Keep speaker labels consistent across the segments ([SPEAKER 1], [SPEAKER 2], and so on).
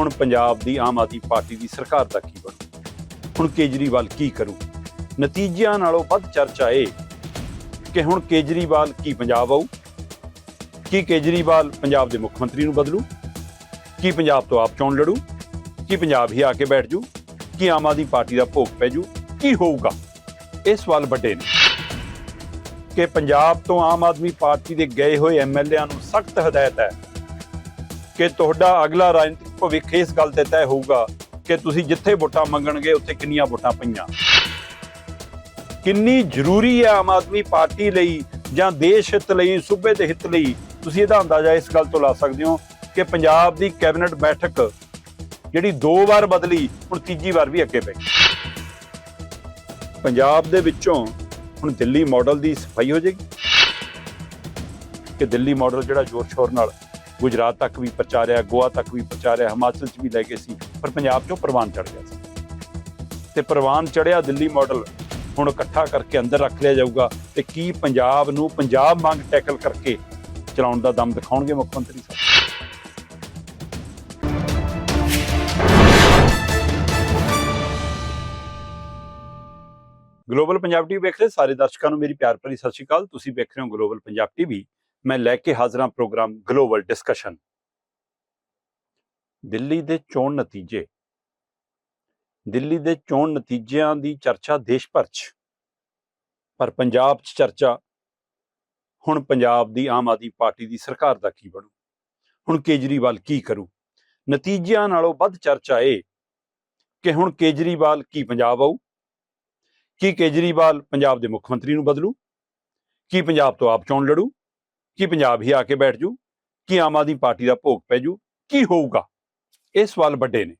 [SPEAKER 1] ਹੁਣ ਪੰਜਾਬ ਦੀ ਆਮ ਆਦਮੀ ਪਾਰਟੀ ਦੀ ਸਰਕਾਰ ਦਾ ਕੀ ਬਣੂ? ਹੁਣ ਕੇਜਰੀਵਾਲ ਕੀ ਕਰੂ? ਨਤੀਜਿਆਂ ਨਾਲੋਂ ਵੱਧ ਚਰਚਾ ਇਹ ਕਿ ਹੁਣ ਕੇਜਰੀਵਾਲ ਕੀ ਪੰਜਾਬ ਆਊ? ਕੀ ਕੇਜਰੀਵਾਲ ਪੰਜਾਬ ਦੇ ਮੁੱਖ ਮੰਤਰੀ ਨੂੰ ਬਦਲੂ? ਕੀ ਪੰਜਾਬ ਤੋਂ ਆਪ ਚੋਣ ਲੜੂ? ਕੀ ਪੰਜਾਬ ਹੀ ਆ ਕੇ ਬੈਠ ਜੂ? ਕੀ ਆਮ ਆਦਮੀ ਪਾਰਟੀ ਦਾ ਭੋਗ ਪੈ ਜੂ? ਕੀ ਹੋਊਗਾ? ਇਹ ਸਵਾਲ ਵੱਡੇ ਨੇ ਕਿ ਪੰਜਾਬ ਤੋਂ ਆਮ ਆਦਮੀ ਪਾਰਟੀ ਦੇ ਗਏ ਹੋਏ ਐਮਐਲਏਆਂ ਨੂੰ ਸਖਤ ਹਦਾਇਤ ਹੈ ਕਿ ਤੁਹਾਡਾ ਅਗਲਾ ਰਾਜਨੀਤਿਕ ਭਵਿੱਖ ਇਸ ਗੱਲ ਤੇ ਤੈਅ ਹੋਊਗਾ ਕਿ ਤੁਸੀਂ ਜਿੱਥੇ ਵੋਟਾਂ ਮੰਗਣਗੇ, ਉੱਥੇ ਕਿੰਨੀਆਂ ਵੋਟਾਂ ਪਈਆਂ। ਕਿੰਨੀ ਜ਼ਰੂਰੀ ਹੈ ਆਮ ਆਦਮੀ ਪਾਰਟੀ ਲਈ ਜਾਂ ਦੇਸ਼ ਹਿੱਤ ਲਈ, ਸੂਬੇ ਦੇ ਹਿੱਤ ਲਈ ਤੁਸੀਂ ਇਹਦਾ ਅੰਦਾਜ਼ਾ ਇਸ ਗੱਲ ਤੋਂ ਲਾ ਸਕਦੇ ਹੋ ਕਿ ਪੰਜਾਬ ਦੀ ਕੈਬਨਿਟ ਬੈਠਕ ਜਿਹੜੀ ਦੋ ਵਾਰ ਬਦਲੀ, ਹੁਣ ਤੀਜੀ ਵਾਰ ਵੀ ਅੱਗੇ ਪਈ। ਪੰਜਾਬ ਦੇ ਵਿੱਚੋਂ ਹੁਣ ਦਿੱਲੀ ਮਾਡਲ ਦੀ ਸਫ਼ਾਈ ਹੋ ਜਾਏਗੀ ਕਿ ਦਿੱਲੀ ਮਾਡਲ ਜਿਹੜਾ ਜ਼ੋਰ ਸ਼ੋਰ ਨਾਲ ਗੁਜਰਾਤ ਤੱਕ ਵੀ ਪ੍ਰਚਾਰਿਆ ਗੋਆ ਤੱਕ ਵੀ ਪ੍ਰਚਾਰਿਆ ਹਿਮਾਚਲ 'ਚ ਵੀ ਲੈ ਗਏ ਸੀ, ਪਰ ਪੰਜਾਬ 'ਚੋਂ ਪ੍ਰਵਾਨ ਚੜ ਗਿਆ ਸੀ। ਤੇ ਪ੍ਰਵਾਨ ਚੜਿਆ ਦਿੱਲੀ ਮਾਡਲ ਹੁਣ ਇਕੱਠਾ ਕਰਕੇ ਅੰਦਰ ਰੱਖ ਲਿਆ ਜਾਊਗਾ, ਤੇ ਕੀ ਪੰਜਾਬ ਨੂੰ ਪੰਜਾਬ ਮੰਗ ਟੈਕਲ ਕਰਕੇ ਚਲਾਉਣ ਦਾ ਦਮ ਦਿਖਾਉਣਗੇ ਮੁੱਖ ਮੰਤਰੀ ਸਾਹਿਬ? ਗਲੋਬਲ ਪੰਜਾਬ ਟੀਵੀ ਵੇਖ ਰਹੇ ਸਾਰੇ ਦਰਸ਼ਕਾਂ ਨੂੰ ਮੇਰੀ ਪਿਆਰ ਭਰੀ ਸਤਿ ਸ਼੍ਰੀ ਅਕਾਲ। ਤੁਸੀਂ ਵੇਖ ਰਹੇ ਹੋ ਗਲੋਬਲ ਪੰਜਾਬ ਟੀਵੀ ਮੈਂ ਲੈ ਕੇ ਹਾਜ਼ਰਾਂ ਪ੍ਰੋਗਰਾਮ ਗਲੋਬਲ ਡਿਸਕਸ਼ਨ ਦਿੱਲੀ ਦੇ ਚੋਣ ਨਤੀਜੇ। ਦਿੱਲੀ ਦੇ ਚੋਣ ਨਤੀਜਿਆਂ ਦੀ ਚਰਚਾ ਦੇਸ਼ ਭਰ 'ਚ। ਪਰ ਪੰਜਾਬ 'ਚ ਚਰਚਾ, ਹੁਣ ਪੰਜਾਬ ਦੀ ਆਮ ਆਦਮੀ ਪਾਰਟੀ ਦੀ ਸਰਕਾਰ ਦਾ ਕੀ ਬਣੂ? ਹੁਣ ਕੇਜਰੀਵਾਲ ਕੀ ਕਰੂ? ਨਤੀਜਿਆਂ ਨਾਲੋਂ ਵੱਧ ਚਰਚਾ ਇਹ ਕਿ ਹੁਣ ਕੇਜਰੀਵਾਲ ਕੀ ਪੰਜਾਬ ਆਊ? ਕੀ ਕੇਜਰੀਵਾਲ ਪੰਜਾਬ ਦੇ ਮੁੱਖ ਮੰਤਰੀ ਨੂੰ ਬਦਲੂ? ਕੀ ਪੰਜਾਬ ਤੋਂ ਆਪ ਚੋਣ ਲੜੂ? ਕੀ ਪੰਜਾਬ ਹੀ ਆ ਕੇ ਬੈਠ ਜੂ? ਕੀ ਆਮ ਆਦਮੀ ਪਾਰਟੀ ਦਾ ਭੋਗ ਪੈ ਜੂ? ਕੀ ਹੋਊਗਾ? ਇਹ ਸਵਾਲ ਵੱਡੇ ਨੇ।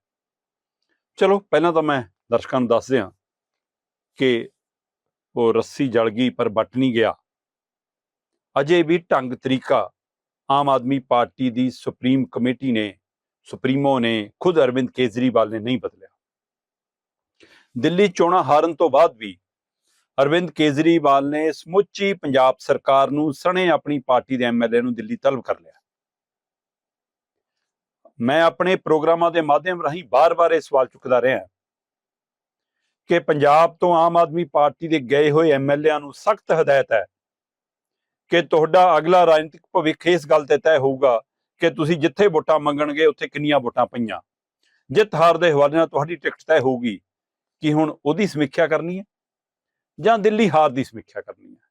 [SPEAKER 1] ਚਲੋ, ਪਹਿਲਾਂ ਤਾਂ ਮੈਂ ਦਰਸ਼ਕਾਂ ਨੂੰ ਦੱਸ ਦਿਆਂ ਕਿ ਉਹ ਰੱਸੀ ਜਲ ਗਈ ਪਰ ਬਟ ਨਹੀਂ ਗਿਆ। ਅਜੇ ਵੀ ਢੰਗ ਤਰੀਕਾ ਆਮ ਆਦਮੀ ਪਾਰਟੀ ਦੀ ਸੁਪਰੀਮ ਕਮੇਟੀ ਨੇ, ਸੁਪਰੀਮੋ ਨੇ, ਖੁਦ ਅਰਵਿੰਦ ਕੇਜਰੀਵਾਲ ਨੇ ਨਹੀਂ ਬਦਲਿਆ। ਦਿੱਲੀ ਚੋਣਾਂ ਹਾਰਨ ਤੋਂ ਬਾਅਦ ਵੀ ਅਰਵਿੰਦ ਕੇਜਰੀਵਾਲ ਨੇ ਸਮੁੱਚੀ ਪੰਜਾਬ ਸਰਕਾਰ ਨੂੰ ਸਣੇ ਆਪਣੀ ਪਾਰਟੀ ਦੇ ਐਮਐਲਏ ਨੂੰ ਦਿੱਲੀ ਤਲਬ ਕਰ ਲਿਆ। ਮੈਂ ਆਪਣੇ ਪ੍ਰੋਗਰਾਮਾਂ ਦੇ ਮਾਧਿਅਮ ਰਾਹੀਂ ਬਾਰ-ਬਾਰ ਇਹ ਸਵਾਲ ਚੁੱਕਦਾ ਰਿਹਾ ਕਿ ਪੰਜਾਬ ਤੋਂ ਆਮ ਆਦਮੀ ਪਾਰਟੀ ਦੇ ਗਏ ਹੋਏ ਐਮਐਲਏਆਂ ਨੂੰ ਸਖਤ ਹਦਾਇਤ ਹੈ ਕਿ ਤੁਹਾਡਾ ਅਗਲਾ ਰਾਜਨੀਤਿਕ ਭਵਿੱਖ ਇਸ ਗੱਲ ਤੇ ਤੈਅ ਹੋਊਗਾ ਕਿ ਤੁਸੀਂ ਜਿੱਥੇ ਵੋਟਾਂ ਮੰਗਣਗੇ, ਉੱਥੇ ਕਿੰਨੀਆਂ ਵੋਟਾਂ ਪਈਆਂ। ਜਿੱਤ ਹਾਰ ਦੇ ਹਵਾਲੇ ਨਾਲ ਤੁਹਾਡੀ ਟਿਕਟ ਤੈਅ ਹੋਊਗੀ ਕਿ ਹੁਣ ਉਹਦੀ ਸਮੀਖਿਆ ਕਰਨੀ ਹੈ? ਜਾਂ ਦਿੱਲੀ ਹਾਰ ਦੀ ਸਮੀਖਿਆ ਕਰਨੀ ਹੈ।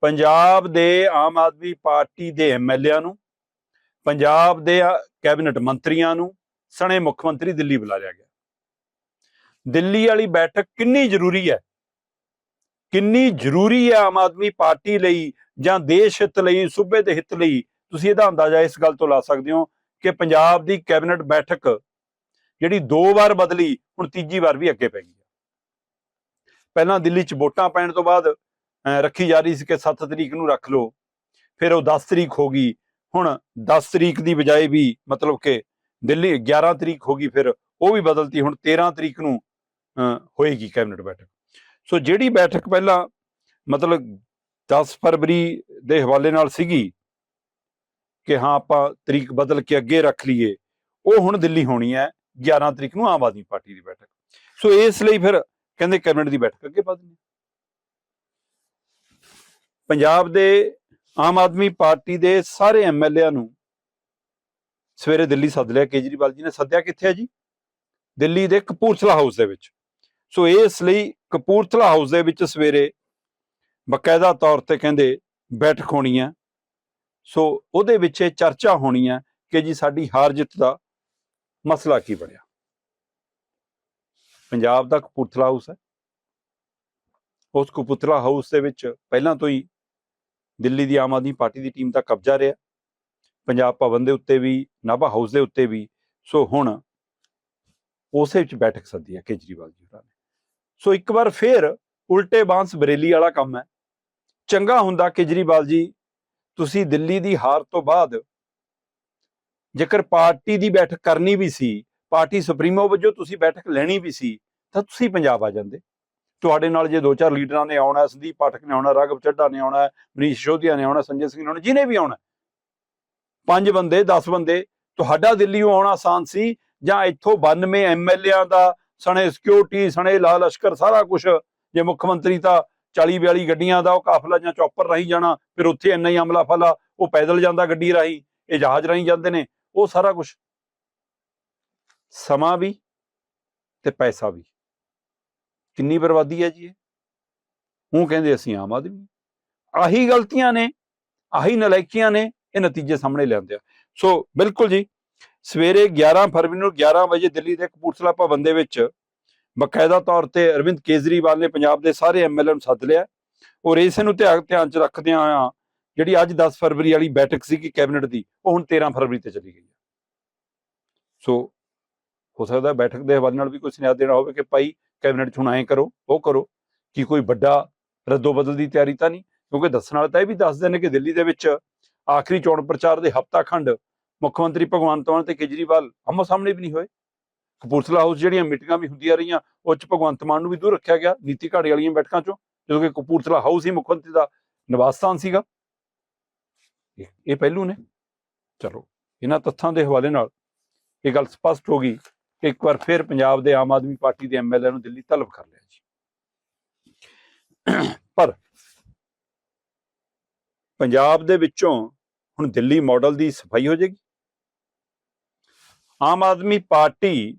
[SPEAKER 1] ਪੰਜਾਬ ਦੇ ਆਮ ਆਦਮੀ ਪਾਰਟੀ ਦੇ ਐਮਐਲਏਆਂ ਨੂੰ, ਪੰਜਾਬ ਦੇ ਕੈਬਨਿਟ ਮੰਤਰੀਆਂ ਨੂੰ, ਸਣੇ ਮੁੱਖ ਮੰਤਰੀ ਦਿੱਲੀ ਬੁਲਾ ਲਿਆ ਗਿਆ। ਦਿੱਲੀ ਵਾਲੀ ਬੈਠਕ ਕਿੰਨੀ ਜ਼ਰੂਰੀ ਹੈ? ਕਿੰਨੀ ਜ਼ਰੂਰੀ ਹੈ ਆਮ ਆਦਮੀ ਪਾਰਟੀ ਲਈ ਜਾਂ ਦੇਸ਼ ਹਿੱਤ ਲਈ, ਸੂਬੇ ਦੇ ਹਿੱਤ ਲਈ? ਤੁਸੀਂ ਇਹਦਾ ਅੰਦਾਜ਼ਾ ਇਸ ਗੱਲ ਤੋਂ ਲਾ ਸਕਦੇ ਹੋ ਕਿ ਪੰਜਾਬ ਦੀ ਕੈਬਨਿਟ ਬੈਠਕ ਜਿਹੜੀ ਦੋ ਵਾਰ ਬਦਲੀ, ਹੁਣ ਤੀਜੀ ਵਾਰ ਵੀ ਅੱਗੇ ਪੈ ਗਈ। ਪਹਿਲਾਂ ਦਿੱਲੀ 'ਚ ਵੋਟਾਂ ਪੈਣ ਤੋਂ ਬਾਅਦ ਅਹ, ਰੱਖੀ ਜਾ ਰਹੀ ਸੀ ਕਿ 7 ਤਰੀਕ ਨੂੰ ਰੱਖ ਲਓ। ਫਿਰ ਉਹ 10 ਤਰੀਕ ਹੋ ਗਈ। ਹੁਣ 10 ਤਰੀਕ ਦੀ ਬਜਾਏ ਵੀ ਮਤਲਬ ਕਿ ਦਿੱਲੀ 11 ਤਰੀਕ ਹੋ ਗਈ ਫਿਰ ਉਹ ਵੀ ਬਦਲਤੀ। ਹੁਣ 13 ਤਰੀਕ ਨੂੰ ਅਹ, ਹੋਏਗੀ ਕੈਬਨਿਟ ਬੈਠਕ। ਸੋ ਜਿਹੜੀ ਬੈਠਕ ਪਹਿਲਾਂ ਮਤਲਬ 10 ਫਰਵਰੀ ਦੇ ਹਵਾਲੇ ਨਾਲ ਸੀਗੀ ਕਿ ਹਾਂ ਆਪਾਂ ਤਰੀਕ ਬਦਲ ਕੇ ਅੱਗੇ ਰੱਖ ਲਈਏ ਉਹ ਹੁਣ ਦਿੱਲੀ ਹੋਣੀ ਹੈ 11 ਤਰੀਕ ਨੂੰ ਆਮ ਆਦਮੀ ਪਾਰਟੀ ਦੀ ਬੈਠਕ। ਸੋ ਇਸ ਲਈ ਫਿਰ ਕਹਿੰਦੇ ਕੈਬਨਿਟ ਦੀ ਬੈਠਕ ਅੱਗੇ ਵਧਣੀ ਪੰਜਾਬ ਦੇ ਆਮ ਆਦਮੀ ਪਾਰਟੀ ਦੇ ਸਾਰੇ ਐਮਐਲਏਆਂ ਨੂੰ ਸਵੇਰੇ ਦਿੱਲੀ ਸੱਦ ਲਿਆ ਕੇਜਰੀਵਾਲ ਜੀ ਨੇ। ਸੱਦਿਆ ਕਿੱਥੇ ਹੈ ਜੀ? ਦਿੱਲੀ ਦੇ ਕਪੂਰਥਲਾ ਹਾਊਸ ਦੇ ਵਿੱਚ। ਸੋ ਇਸ ਲਈ ਕਪੂਰਥਲਾ ਹਾਊਸ ਦੇ ਵਿੱਚ ਸਵੇਰੇ ਬਕਾਇਦਾ ਤੌਰ ਤੇ ਕਹਿੰਦੇ ਬੈਠਕ ਹੋਣੀ ਹੈ ਸੋ ਉਹਦੇ ਵਿੱਚ ਇਹ ਚਰਚਾ ਹੋਣੀ ਹੈ ਕਿ ਜੀ ਸਾਡੀ ਹਾਰ ਜਿੱਤ ਦਾ ਮਸਲਾ ਕੀ ਬਣਿਆ। ਪੰਜਾਬ ਦਾ ਕਪੂਰਥਲਾ ਹਾਊਸ ਹੈ। ਉਸ ਕਪੂਰਥਲਾ ਹਾਊਸ ਦੇ ਵਿੱਚ ਪਹਿਲਾਂ ਤੋਂ ਹੀ ਦਿੱਲੀ ਦੀ ਆਮ ਆਦਮੀ ਪਾਰਟੀ ਦੀ ਟੀਮ ਦਾ ਕਬਜ਼ਾ ਰਿਹਾ। ਪੰਜਾਬ ਭਵਨ ਦੇ ਉੱਤੇ ਵੀ, ਨਾਭਾ ਹਾਊਸ ਦੇ ਉੱਤੇ ਵੀ। ਸੋ ਹੁਣ ਉਸੇ ਵਿੱਚ ਬੈਠਕ ਸੱਦੀ ਹੈ ਕੇਜਰੀਵਾਲ ਜੀ ਹੋਰਾਂ ਨੇ। ਸੋ ਇੱਕ ਵਾਰ ਫੇਰ ਉਲਟੇ ਬਾਂਸ ਬਰੇਲੀ ਵਾਲਾ ਕੰਮ ਹੈ। ਚੰਗਾ ਹੁੰਦਾ ਕੇਜਰੀਵਾਲ ਜੀ, ਤੁਸੀਂ ਦਿੱਲੀ ਦੀ ਹਾਰ ਤੋਂ ਬਾਅਦ ਜੇਕਰ ਪਾਰਟੀ ਦੀ ਬੈਠਕ ਕਰਨੀ ਵੀ ਸੀ ਪਾਰਟੀ ਸੁਪਰੀਮੋ ਵਜੋਂ ਤੁਸੀਂ ਬੈਠਕ ਲੈਣੀ ਵੀ ਸੀ, ਤਾਂ ਤੁਸੀਂ ਪੰਜਾਬ ਆ ਜਾਂਦੇ। ਤੁਹਾਡੇ ਨਾਲ ਜੇ ਦੋ ਚਾਰ ਲੀਡਰਾਂ ਨੇ ਆਉਣਾ, ਸੰਦੀਪ ਪਾਠਕ ਨੇ ਆਉਣਾ, ਰਾਘਵ ਚੱਡਾ ਨੇ ਆਉਣਾ, ਮਨੀਸ਼ ਸ਼ੋਧਿਆ ਨੇ ਆਉਣਾ, ਸੰਜੇ ਸਿੰਘ ਨੇ ਆਉਣਾ, ਜਿਹਨੇ ਵੀ ਆਉਣਾ। ਪੰਜ ਬੰਦੇ 10 ਬੰਦੇ, ਤੁਹਾਡਾ ਦਿੱਲੀੋਂ ਆਉਣਾ ਆਸਾਨ ਸੀ, ਜਾਂ ਇੱਥੋਂ 92 ਐਮਐਲਏਆਂ ਦਾ, ਸਣੇ ਸਿਕਿਉਰਿਟੀ ਸਣੇ ਲਾਲ ਲਸ਼ਕਰ, ਸਾਰਾ ਕੁਝ ਜੇ ਮੁੱਖ ਮੰਤਰੀ ਤਾਂ 40 42 ਗੱਡੀਆਂ ਦਾ, ਉਹ ਕਾਫਲਾ ਜਾਂ ਚੌਪਰ ਰਾਹੀਂ ਜਾਣਾ, ਫਿਰ ਉੱਥੇ ਇੰਨਾ ਹੀ ਅਮਲਾ ਫਲਾ ਉਹ ਪੈਦਲ ਜਾਂਦਾ ਗੱਡੀ ਰਾਹੀਂ, ਇਹ ਜਹਾਜ਼ ਰਾਹੀਂ ਜਾਂਦੇ ਨੇ, ਉਹ ਸਾਰਾ ਕੁਝ ਸਮਾਂ ਵੀ ਤੇ ਪੈਸਾ ਵੀ। ਕਿੰਨੀ ਬਰਬਾਦੀ ਹੈ ਜੀ ਇਹ। ਉਹ ਕਹਿੰਦੇ ਅਸੀਂ ਆਮ ਆਦਮੀ ਆਹੀ ਗਲਤੀਆਂ ਨੇ, ਆਹੀ ਨਲਾਇਕੀਆਂ ਨੇ, ਇਹ ਨਤੀਜੇ ਸਾਹਮਣੇ ਲਿਆਉਂਦੇ ਆ। ਸੋ ਬਿਲਕੁਲ ਜੀ, ਸਵੇਰੇ 11 ਫਰਵਰੀ ਨੂੰ 11 ਵਜੇ ਦਿੱਲੀ ਦੇ ਕਪੂਰਥਲਾ ਭਵਨ ਦੇ ਵਿੱਚ ਬਕਾਇਦਾ ਤੌਰ ਤੇ ਅਰਵਿੰਦ ਕੇਜਰੀਵਾਲ ਨੇ ਪੰਜਾਬ ਦੇ ਸਾਰੇ ਐਮਐਲਏ ਨੂੰ ਸੱਦ ਲਿਆ। ਔਰ ਇਸੇ ਨੂੰ ਧਿਆਨ ਧਿਆਨ ਚ ਰੱਖਦਿਆਂ ਆ, ਜਿਹੜੀ ਅੱਜ 10 ਫਰਵਰੀ ਵਾਲੀ ਬੈਠਕ ਸੀ ਕਿ ਕੈਬਨਿਟ ਦੀ, ਉਹ ਹੁਣ 13 ਫਰਵਰੀ ਤੇ ਚਲੀ ਗਈ ਹੈ। ਸੋ ਹੋ ਸਕਦਾ ਬੈਠਕ ਦੇ ਹਵਾਲੇ ਨਾਲ ਵੀ ਕੋਈ ਸੁਨੇਹਾ ਦੇਣਾ ਹੋਵੇ ਕਿ ਭਾਈ ਕੈਬਨਿਟ ਚ ਹੁਣ ਐਂ ਕਰੋ, ਉਹ ਕਰੋ। ਕਿ ਕੋਈ ਵੱਡਾ ਰੱਦੋ ਬਦਲ ਦੀ ਤਿਆਰੀ ਤਾਂ ਨਹੀਂ? ਕਿਉਂਕਿ ਦੱਸਣ ਵਾਲੇ ਤਾਂ ਇਹ ਵੀ ਦੱਸਦੇ ਨੇ ਕਿ ਦਿੱਲੀ ਦੇ ਵਿੱਚ ਆਖਰੀ ਚੋਣ ਪ੍ਰਚਾਰ ਦੇ ਹਫ਼ਤਾ ਖੰਡ ਮੁੱਖ ਮੰਤਰੀ ਭਗਵੰਤ ਮਾਨ ਤੇ ਕੇਜਰੀਵਾਲ ਆਮੋ ਸਾਹਮਣੇ ਵੀ ਨਹੀਂ ਹੋਏ। ਕਪੂਰਥਲਾ ਹਾਊਸ ਜਿਹੜੀਆਂ ਮੀਟਿੰਗਾਂ ਵੀ ਹੁੰਦੀਆਂ ਰਹੀਆਂ, ਉਹ 'ਚ ਭਗਵੰਤ ਮਾਨ ਨੂੰ ਵੀ ਦੂਰ ਰੱਖਿਆ ਗਿਆ ਨੀਤੀ ਘਾੜੇ ਵਾਲੀਆਂ ਬੈਠਕਾਂ ਚੋਂ, ਜਦੋਂ ਕਿ ਕਪੂਰਥਲਾ ਹਾਊਸ ਹੀ ਮੁੱਖ ਮੰਤਰੀ ਦਾ ਨਿਵਾਸ ਸਥਾਨ ਸੀਗਾ। ਇਹ ਇਹ ਪਹਿਲੂ ਨੇ। ਚਲੋ, ਇਹਨਾਂ ਤੱਥਾਂ ਦੇ ਹਵਾਲੇ ਨਾਲ ਇਹ ਗੱਲ ਸਪਸ਼ਟ ਹੋ ਗਈ। ਕਿ ਇੱਕ ਵਾਰ ਫਿਰ ਪੰਜਾਬ ਦੇ ਆਮ ਆਦਮੀ ਪਾਰਟੀ ਦੇ ਐਮਐਲਏ ਨੂੰ ਦਿੱਲੀ ਤਲਬ ਕਰ ਲਿਆ ਜੀ। ਪਰ ਪੰਜਾਬ ਦੇ ਵਿੱਚੋਂ ਹੁਣ ਦਿੱਲੀ ਮਾਡਲ ਦੀ ਸਫ਼ਾਈ ਹੋ ਜਾਏਗੀ। ਆਮ ਆਦਮੀ ਪਾਰਟੀ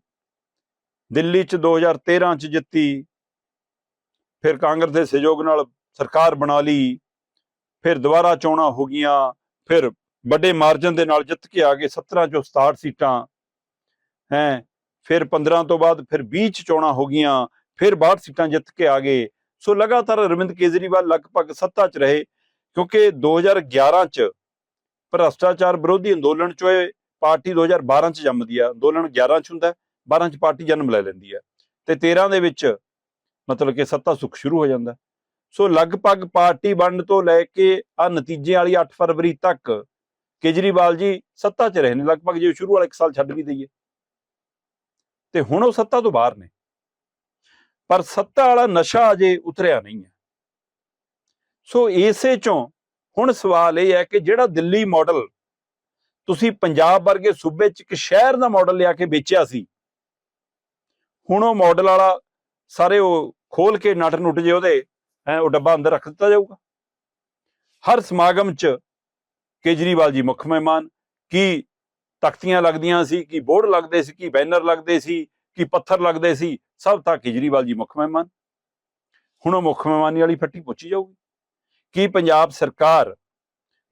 [SPEAKER 1] ਦਿੱਲੀ ਚ 2013 ਚ ਜਿੱਤੀ, ਫਿਰ ਕਾਂਗਰਸ ਦੇ ਸਹਿਯੋਗ ਨਾਲ ਸਰਕਾਰ ਬਣਾ ਲਈ, ਫਿਰ ਦੁਬਾਰਾ ਚੋਣਾਂ ਹੋ ਗਈਆਂ, ਫਿਰ ਵੱਡੇ ਮਾਰਜਨ ਦੇ ਨਾਲ ਜਿੱਤ ਕੇ ਆ ਗਏ 17 ਚੋਂ 67 ਸੀਟਾਂ। ਹੈ ਫਿਰ 15 ਤੋਂ ਬਾਅਦ ਫਿਰ 20 ਚ ਚੋਣਾਂ ਹੋ ਗਈਆਂ ਫਿਰ 62 ਸੀਟਾਂ ਜਿੱਤ ਕੇ ਆ ਗਏ। ਸੋ ਲਗਾਤਾਰ ਅਰਵਿੰਦ ਕੇਜਰੀਵਾਲ ਲਗਭਗ ਸੱਤਾ 'ਚ ਰਹੇ ਕਿਉਂਕਿ 2011 ਚ ਭ੍ਰਸ਼ਟਾਚਾਰ ਵਿਰੋਧੀ ਅੰਦੋਲਨ 'ਚ ਇਹ ਪਾਰਟੀ 2012 ਚ ਜੰਮਦੀ ਆ। ਅੰਦੋਲਨ 11 ਚ ਹੁੰਦਾ ਹੈ, 12 ਚ ਪਾਰਟੀ ਜਨਮ ਲੈ ਲੈਂਦੀ ਹੈ ਤੇ 13 ਦੇ ਵਿੱਚ ਮਤਲਬ ਕਿ ਸੱਤਾ ਸੁਖ ਸ਼ੁਰੂ ਹੋ ਜਾਂਦਾ। ਸੋ ਲਗਭਗ ਪਾਰਟੀ ਵੰਡ ਤੋਂ ਲੈ ਕੇ ਆ ਨਤੀਜੇ ਵਾਲੀ 8 ਫਰਵਰੀ ਤੱਕ ਕੇਜਰੀਵਾਲ ਜੀ ਸੱਤਾ 'ਚ ਰਹੇ ਨੇ। ਲਗਭਗ ਜੇ ਸ਼ੁਰੂ ਵਾਲਾ ਇੱਕ ਸਾਲ ਛੱਡ ਵੀ ਦਈਏ। ਤੇ ਹੁਣ ਉਹ ਸੱਤਾ ਤੋਂ ਬਾਹਰ ਨੇ। ਪਰ ਸੱਤਾ ਵਾਲਾ ਨਸ਼ਾ ਅਜੇ ਉਤਰਿਆ ਨਹੀਂ ਹੈ। ਸੋ ਇਸੇ ਚੋਂ ਹੁਣ ਸਵਾਲ ਇਹ ਹੈ ਕਿ ਜਿਹੜਾ ਦਿੱਲੀ ਮਾਡਲ ਤੁਸੀਂ ਪੰਜਾਬ ਵਰਗੇ ਸੂਬੇ 'ਚ ਇੱਕ ਸ਼ਹਿਰ ਦਾ ਮਾਡਲ ਲਿਆ ਕੇ ਵੇਚਿਆ ਸੀ, ਹੁਣ ਉਹ ਮਾਡਲ ਵਾਲਾ ਸਾਰੇ ਉਹ ਖੋਲ ਕੇ ਨਟ ਨੁੱਟ ਜੇ ਉਹਦੇ, ਹੈ, ਉਹ ਡੱਬਾ ਅੰਦਰ ਰੱਖ ਦਿੱਤਾ ਜਾਊਗਾ। ਹਰ ਸਮਾਗਮ 'ਚ ਕੇਜਰੀਵਾਲ ਜੀ ਮੁੱਖ ਮਹਿਮਾਨ, ਕੀ ਤਖਤੀਆਂ ਲੱਗਦੀਆਂ ਸੀ, ਕੀ ਬੋਰਡ ਲੱਗਦੇ ਸੀ, ਕੀ ਬੈਨਰ ਲੱਗਦੇ ਸੀ, ਕੀ ਪੱਥਰ ਲੱਗਦੇ ਸੀ, ਸਭ ਤਾਂ ਕੇਜਰੀਵਾਲ ਜੀ ਮੁੱਖ ਮਹਿਮਾਨ। ਹੁਣ ਉਹ ਮੁੱਖ ਮਹਿਮਾਨੀ ਵਾਲੀ ਫੱਟੀ ਪੁੱਛੀ ਜਾਊਗੀ। ਕੀ ਪੰਜਾਬ ਸਰਕਾਰ,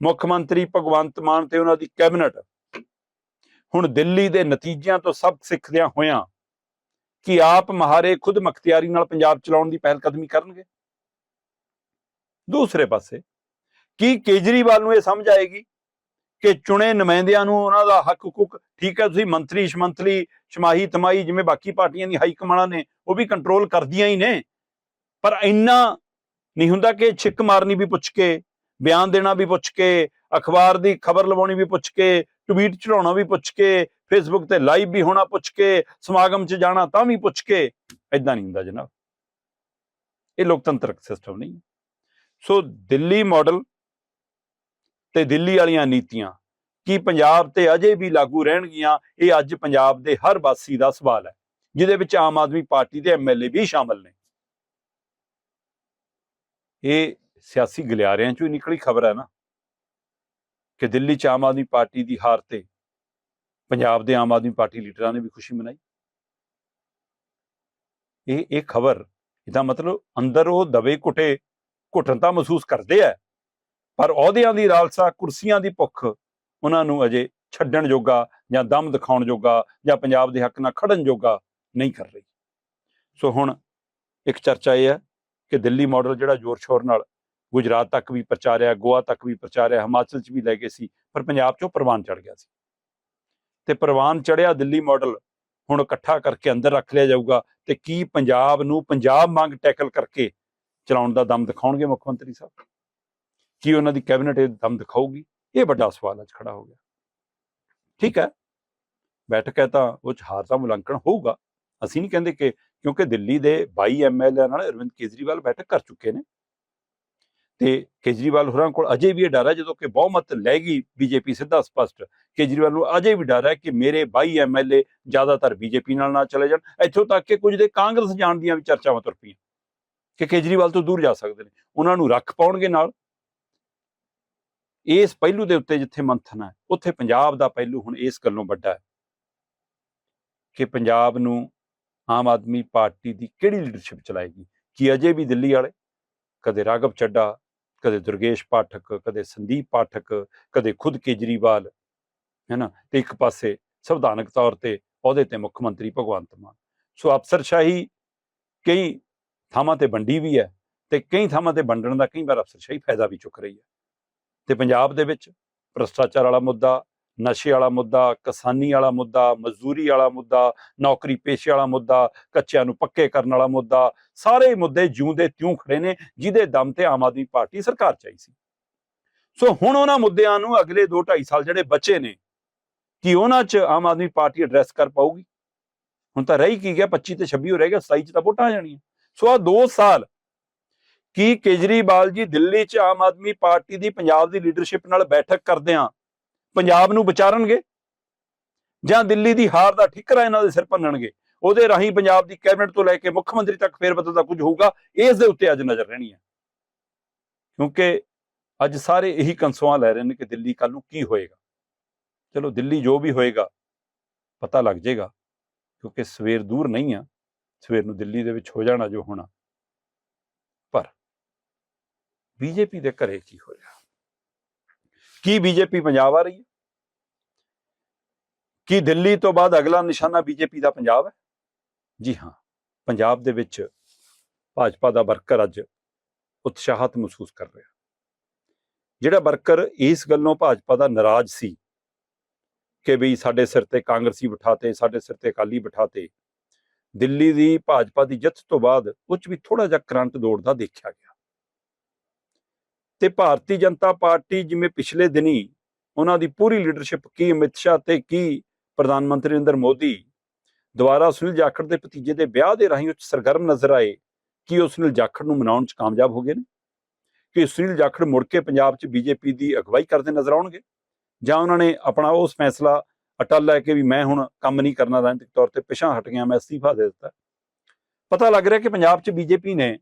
[SPEAKER 1] ਮੁੱਖ ਮੰਤਰੀ ਭਗਵੰਤ ਮਾਨ ਤੇ ਉਹਨਾਂ ਦੀ ਕੈਬਨਿਟ, ਹੁਣ ਦਿੱਲੀ ਦੇ ਨਤੀਜਿਆਂ ਤੋਂ ਸਬਕ ਸਿੱਖਦਿਆਂ ਹੋਇਆਂ, ਕਿ ਆਪ ਮਹਾਰੇ ਖੁਦ ਮਖਤਿਆਰੀ ਨਾਲ ਪੰਜਾਬ ਚਲਾਉਣ ਦੀ ਪਹਿਲ ਕਦਮੀ ਕਰਨਗੇ? ਦੂਸਰੇ ਪਾਸੇ, ਕੀ ਕੇਜਰੀਵਾਲ ਨੂੰ ਇਹ ਸਮਝ ਆਏਗੀ ਕਿ ਚੁਣੇ ਨੁਮਾਇੰਦਿਆਂ ਨੂੰ ਉਹਨਾਂ ਦਾ ਹੱਕ ਹੁਕੂਕ, ਠੀਕ ਹੈ ਤੁਸੀਂ ਮੰਤਰੀ, ਸ਼ਮੰਤਰੀ ਸ਼ਮਾਹੀ ਤਮਾਈ ਜਿਵੇਂ ਬਾਕੀ ਪਾਰਟੀਆਂ ਦੀ ਹਾਈ ਕਮਾਂਡਾਂ ਨੇ, ਉਹ ਵੀ ਕੰਟਰੋਲ ਕਰਦੀਆਂ ਹੀ ਨੇ। ਪਰ ਇੰਨਾ ਨਹੀਂ ਹੁੰਦਾ ਕਿ ਛਿੱਕ ਮਾਰਨੀ ਵੀ ਪੁੱਛ ਕੇ, ਬਿਆਨ ਦੇਣਾ ਵੀ ਪੁੱਛ ਕੇ, ਅਖਬਾਰ ਦੀ ਖਬਰ ਲਵਾਉਣੀ ਵੀ ਪੁੱਛ ਕੇ, ਟਵੀਟ ਚੜਾਉਣਾ ਵੀ ਪੁੱਛ ਕੇ ਫੇਸਬੁੱਕ ਤੇ ਲਾਈਵ ਵੀ ਹੋਣਾ ਪੁੱਛ ਕੇ, ਸਮਾਗਮ 'ਚ ਜਾਣਾ ਤਾਂ ਵੀ ਪੁੱਛ ਕੇ ਐਦਾਂ ਨਹੀਂ ਹੁੰਦਾ ਜਨਾਬ। ਇਹ ਲੋਕਤੰਤਰਕ ਸਿਸਟਮ ਨਹੀਂ ਸੋ ਦਿੱਲੀ ਮਾਡਲ ਤੇ ਦਿੱਲੀ ਵਾਲੀਆਂ ਨੀਤੀਆਂ, ਕੀ ਪੰਜਾਬ ਤੇ ਅਜੇ ਵੀ ਲਾਗੂ ਰਹਿਣਗੀਆਂ, ਇਹ ਅੱਜ ਪੰਜਾਬ ਦੇ ਹਰ ਵਾਸੀ ਦਾ ਸਵਾਲ ਹੈ, ਜਿਹਦੇ ਵਿੱਚ ਆਮ ਆਦਮੀ ਪਾਰਟੀ ਦੇ ਐਮਐਲਏ ਵੀ ਸ਼ਾਮਲ ਨੇ। ਇਹ ਸਿਆਸੀ ਗਲਿਆਰਿਆਂ ਚੋਂ ਹੀ ਨਿਕਲੀ ਖਬਰ ਹੈ ਨਾ, ਕਿ ਦਿੱਲੀ ਚ ਆਮ ਆਦਮੀ ਪਾਰਟੀ ਦੀ ਹਾਰ ਤੇ ਪੰਜਾਬ ਦੇ ਆਮ ਆਦਮੀ ਪਾਰਟੀ ਲੀਡਰਾਂ ਨੇ ਵੀ ਖੁਸ਼ੀ ਮਨਾਈ। ਇਹ ਇਹ ਖਬਰ, ਇਹਦਾ ਮਤਲਬ ਅੰਦਰ ਉਹ ਦਵੇ ਘੁੱਟੇ ਘੁੱਟਣ ਤਾਂ ਮਹਿਸੂਸ ਕਰਦੇ ਆ। ਪਰ ਅਹੁਦਿਆਂ ਦੀ ਰਾਲਸਾ, ਕੁਰਸੀਆਂ ਦੀ ਭੁੱਖ ਉਹਨਾਂ ਨੂੰ ਅਜੇ ਛੱਡਣ ਜੋਗਾ ਜਾਂ ਦਮ ਦਿਖਾਉਣ ਜੋਗਾ ਜਾਂ ਪੰਜਾਬ ਦੇ ਹੱਕ ਨਾਲ ਖੜਨ ਜੋਗਾ ਨਹੀਂ ਕਰ ਰਹੀ। ਸੋ ਹੁਣ ਇੱਕ ਚਰਚਾ ਇਹ ਹੈ ਕਿ ਦਿੱਲੀ ਮਾਡਲ ਜਿਹੜਾ ਜ਼ੋਰ ਸ਼ੋਰ ਨਾਲ ਗੁਜਰਾਤ ਤੱਕ ਵੀ ਪ੍ਰਚਾਰਿਆ ਗੋਆ ਤੱਕ ਵੀ ਪ੍ਰਚਾਰਿਆ ਹਿਮਾਚਲ 'ਚ ਵੀ ਲੈ ਗਏ ਸੀ, ਪਰ ਪੰਜਾਬ 'ਚੋਂ ਪ੍ਰਵਾਨ ਚੜ ਗਿਆ ਸੀ। ਤੇ ਪ੍ਰਵਾਨ ਚੜਿਆ ਦਿੱਲੀ ਮਾਡਲ ਹੁਣ ਇਕੱਠਾ ਕਰਕੇ ਅੰਦਰ ਰੱਖ ਲਿਆ ਜਾਊਗਾ ਤੇ ਕੀ ਪੰਜਾਬ ਨੂੰ ਪੰਜਾਬ ਮੰਗ ਟੈਕਲ ਕਰਕੇ ਚਲਾਉਣ ਦਾ ਦਮ ਦਿਖਾਉਣਗੇ ਮੁੱਖ ਮੰਤਰੀ ਸਾਹਿਬ? ਕੀ ਉਹਨਾਂ ਦੀ ਕੈਬਨਿਟ ਇਹ ਦਮ ਦਿਖਾਊਗੀ? ਇਹ ਵੱਡਾ ਸਵਾਲ ਅੱਜ ਖੜਾ ਹੋ ਗਿਆ। ਠੀਕ ਹੈ। ਬੈਠਕ ਹੈ ਤਾਂ ਉਹ 'ਚ ਹਾਰ ਦਾ ਮੁਲਾਂਕਣ ਹੋਊਗਾ। ਅਸੀਂ ਨਹੀਂ ਕਹਿੰਦੇ ਕਿ ਕਿਉਂਕਿ ਦਿੱਲੀ ਦੇ 22 ਐਮਐਲਏ ਨਾਲ ਅਰਵਿੰਦ ਕੇਜਰੀਵਾਲ ਬੈਠਕ ਕਰ ਚੁੱਕੇ ਨੇ। ਤੇ ਕੇਜਰੀਵਾਲ ਹੋਰਾਂ ਕੋਲ ਅਜੇ ਵੀ ਇਹ ਡਰ ਹੈ ਜਦੋਂ ਕਿ ਬਹੁਮਤ ਲੈ ਗਈ ਬੀਜੇਪੀ ਸਿੱਧਾ ਸਪਸ਼ਟ। ਕੇਜਰੀਵਾਲ ਨੂੰ ਅਜੇ ਵੀ ਡਰ ਹੈ ਕਿ ਮੇਰੇ 22 ਐਮਐਲਏ ਜ਼ਿਆਦਾਤਰ ਬੀਜੇਪੀ ਨਾਲ ਨਾ ਚਲੇ ਜਾਣ। ਇੱਥੋਂ ਤੱਕ ਕਿ ਕੁਝ ਦੇ ਕਾਂਗਰਸ ਜਾਣ ਦੀਆਂ ਵੀ ਚਰਚਾਵਾਂ ਤੁਰ ਪਈਆਂ। ਕਿ ਕੇਜਰੀਵਾਲ ਤੋਂ ਦੂਰ ਜਾ ਸਕਦੇ ਨੇ। ਉਹਨਾਂ ਨੂੰ ਰੱਖ ਪਾਉਣਗੇ ਨਾਲ। ਇਸ ਪਹਿਲੂ ਦੇ ਉੱਤੇ ਜਿੱਥੇ ਮੰਥਨ ਹੈ, ਉੱਥੇ ਪੰਜਾਬ ਦਾ ਪਹਿਲੂ ਹੁਣ ਇਸ ਗੱਲੋਂ ਵੱਡਾ ਹੈ ਕਿ ਪੰਜਾਬ ਨੂੰ ਆਮ ਆਦਮੀ ਪਾਰਟੀ ਦੀ ਕਿਹੜੀ ਲੀਡਰਸ਼ਿਪ ਚਲਾਏਗੀ? ਕੀ ਅਜੇ ਵੀ ਦਿੱਲੀ ਵਾਲੇ? ਕਦੇ ਰਾਘਵ ਚੱਡਾ, ਕਦੇ ਦੁਰਗੇਸ਼ ਪਾਠਕ, ਕਦੇ ਸੰਦੀਪ ਪਾਠਕ, ਕਦੇ ਖੁਦ ਕੇਜਰੀਵਾਲ ਹੈ ਨਾ ਤੇ ਇੱਕ ਪਾਸੇ ਸੰਵਿਧਾਨਕ ਤੌਰ ਤੇ ਉਹਦੇ ਤੇ ਮੁੱਖ ਮੰਤਰੀ ਭਗਵੰਤ ਮਾਨ। ਸੋ ਅਫਸਰਸ਼ਾਹੀ ਕਈ ਥਾਵਾਂ ਤੇ ਵੰਡੀ ਵੀ ਹੈ ਤੇ ਕਈ ਥਾਵਾਂ ਤੇ ਵੰਡਣ ਦਾ ਕਈ ਵਾਰ ਅਫਸਰਸ਼ਾਹੀ ਫਾਇਦਾ ਵੀ ਚੁੱਕ ਰਹੀ ਹੈ। ਤੇ ਪੰਜਾਬ ਦੇ ਵਿੱਚ ਭ੍ਰਸ਼ਟਾਚਾਰ ਵਾਲਾ ਮੁੱਦਾ, ਨਸ਼ੇ ਵਾਲਾ ਮੁੱਦਾ, ਕਿਸਾਨੀ ਵਾਲਾ ਮੁੱਦਾ, ਮਜ਼ਦੂਰੀ ਵਾਲਾ ਮੁੱਦਾ, ਨੌਕਰੀ ਪੇਸ਼ੇ ਵਾਲਾ ਮੁੱਦਾ, ਕੱਚਿਆਂ ਨੂੰ ਪੱਕੇ ਕਰਨ ਵਾਲਾ ਮੁੱਦਾ, ਸਾਰੇ ਮੁੱਦੇ ਜਿਉਂਦੇ ਤਿਉਂ ਖੜੇ ਨੇ, ਜਿਹਦੇ ਦਮ ਤੇ ਆਮ ਆਦਮੀ ਪਾਰਟੀ ਸਰਕਾਰ ਚਾਹੀ ਸੀ। ਸੋ ਹੁਣ ਉਹਨਾਂ ਮੁੱਦਿਆਂ ਨੂੰ ਅਗਲੇ 2 2.5 ਸਾਲ ਜਿਹੜੇ ਬਚੇ ਨੇ, ਕਿ ਉਹਨਾਂ 'ਚ ਆਮ ਆਦਮੀ ਪਾਰਟੀ ਐਡਰੈਸ ਕਰ ਪਾਊਗੀ? ਹੁਣ ਤਾਂ ਰਹੀ ਕੀ ਗਿਆ 25 ਤੇ 26 ਹੋ ਰਹਿ ਗਿਆ 27 'ਚ ਤਾਂ ਵੋਟਾਂ ਆ ਜਾਣੀਆਂ। ਸੋ ਆ 2 ਸਾਲ ਕੀ ਕੇਜਰੀਵਾਲ ਜੀ ਦਿੱਲੀ 'ਚ ਆਮ ਆਦਮੀ ਪਾਰਟੀ ਦੀ ਪੰਜਾਬ ਦੀ ਲੀਡਰਸ਼ਿਪ ਨਾਲ ਬੈਠਕ ਕਰਦਿਆਂ ਪੰਜਾਬ ਨੂੰ ਵਿਚਾਰਨਗੇ? ਜਾਂ ਦਿੱਲੀ ਦੀ ਹਾਰ ਦਾ ਠਿਕਰਾ ਇਹਨਾਂ ਦੇ ਸਿਰ ਭੰਨਣਗੇ? ਉਹਦੇ ਰਾਹੀਂ ਪੰਜਾਬ ਦੀ ਕੈਬਨਿਟ ਤੋਂ ਲੈ ਕੇ ਮੁੱਖ ਮੰਤਰੀ ਤੱਕ ਫੇਰ ਬਦਲ ਦਾ ਕੁਝ ਹੋਊਗਾ, ਇਸ ਦੇ ਉੱਤੇ ਅੱਜ ਨਜ਼ਰ ਰਹਿਣੀ ਹੈ। ਕਿਉਂਕਿ ਅੱਜ ਸਾਰੇ ਇਹੀ ਕੰਸੋਆਂ ਲੈ ਰਹੇ ਨੇ ਕਿ ਦਿੱਲੀ ਕੱਲ ਨੂੰ ਕੀ ਹੋਏਗਾ। ਚਲੋ ਦਿੱਲੀ ਜੋ ਵੀ ਹੋਏਗਾ, ਪਤਾ ਲੱਗ ਜਾਏਗਾ ਕਿਉਂਕਿ ਸਵੇਰ ਦੂਰ ਨਹੀਂ ਆ। ਸਵੇਰ ਨੂੰ ਦਿੱਲੀ ਦੇ ਵਿੱਚ ਹੋ ਜਾਣਾ ਜੋ ਹੋਣਾ ਪਰ ਬੀਜੇਪੀ ਦੇ ਘਰੇ ਕੀ ਹੋ ਰਿਹਾ ਕੀ ਬੀਜੇਪੀ ਪੰਜਾਬ ਆ ਰਹੀ ਹੈ? ਕੀ ਦਿੱਲੀ ਤੋਂ ਬਾਅਦ ਅਗਲਾ ਨਿਸ਼ਾਨਾ ਬੀਜੇਪੀ ਦਾ ਪੰਜਾਬ ਹੈ? ਜੀ ਹਾਂ, ਪੰਜਾਬ ਦੇ ਵਿੱਚ ਭਾਜਪਾ ਦਾ ਵਰਕਰ ਅੱਜ ਉਤਸ਼ਾਹਤ ਮਹਿਸੂਸ ਕਰ ਰਿਹਾ। ਜਿਹੜਾ ਵਰਕਰ ਇਸ ਗੱਲੋਂ ਭਾਜਪਾ ਦਾ ਨਾਰਾਜ਼ ਸੀ ਕਿ ਵੀ ਸਾਡੇ ਸਿਰ ਤੇ ਕਾਂਗਰਸੀ ਬਿਠਾਤੇ ਸਾਡੇ ਸਿਰ ਤੇ ਅਕਾਲੀ ਬਿਠਾਤੇ ਦਿੱਲੀ ਦੀ ਭਾਜਪਾ ਦੀ ਜਿੱਤ ਤੋਂ ਬਾਅਦ ਉਹ 'ਚ ਵੀ ਥੋੜਾ ਜਿਹਾ ਕਰੰਟ ਦੌੜਦਾ ਦੇਖਿਆ ਗਿਆ। ਤੇ ਭਾਰਤੀ ਜਨਤਾ ਪਾਰਟੀ ਜਿਵੇਂ ਪਿਛਲੇ ਦਿਨੀ ਉਹਨਾਂ ਦੀ ਪੂਰੀ ਲੀਡਰਸ਼ਿਪ ਕੀ, ਅਮਿਤ ਸ਼ਾਹ ਤੇ ਕੀ, ਪ੍ਰਧਾਨ ਮੰਤਰੀ ਨਰਿੰਦਰ ਮੋਦੀ ਦੁਆਰਾ ਸੁਨੀਲ ਜਾਖੜ ਦੇ ਭਤੀਜੇ ਦੇ ਵਿਆਹ ਦੇ ਰਾਹੀਂ ਉਹ 'ਚ ਸਰਗਰਮ ਨਜ਼ਰ ਆਏ, ਕਿ ਉਹ ਸੁਨੀਲ ਜਾਖੜ ਨੂੰ ਮਨਾਉਣ 'ਚ ਕਾਮਯਾਬ ਹੋ ਗਏ ਨੇ? ਕਿ ਸੁਨੀਲ ਜਾਖੜ ਮੁੜ ਕੇ ਪੰਜਾਬ 'ਚ ਬੀਜੇਪੀ ਦੀ ਅਗਵਾਈ ਕਰਦੇ ਨਜ਼ਰ ਆਉਣਗੇ? ਜਾਂ ਉਹਨਾਂ ਨੇ ਆਪਣਾ ਉਸ ਫੈਸਲਾ ਅਟਲ ਲੈ ਕੇ ਵੀ ਮੈਂ ਹੁਣ ਕੰਮ ਨਹੀਂ ਕਰਨਾ ਰਾਜਨੀਤਿਕ ਤੌਰ ਤੇ ਪਿਛਾਂ ਹਟ ਗਿਆ, ਮੈਂ ਅਸਤੀਫਾ ਦੇ ਦਿੱਤਾ? ਪਤਾ ਲੱਗ ਰਿਹਾ ਕਿ ਪੰਜਾਬ 'ਚ ਬੀਜੇਪੀ ਨੇ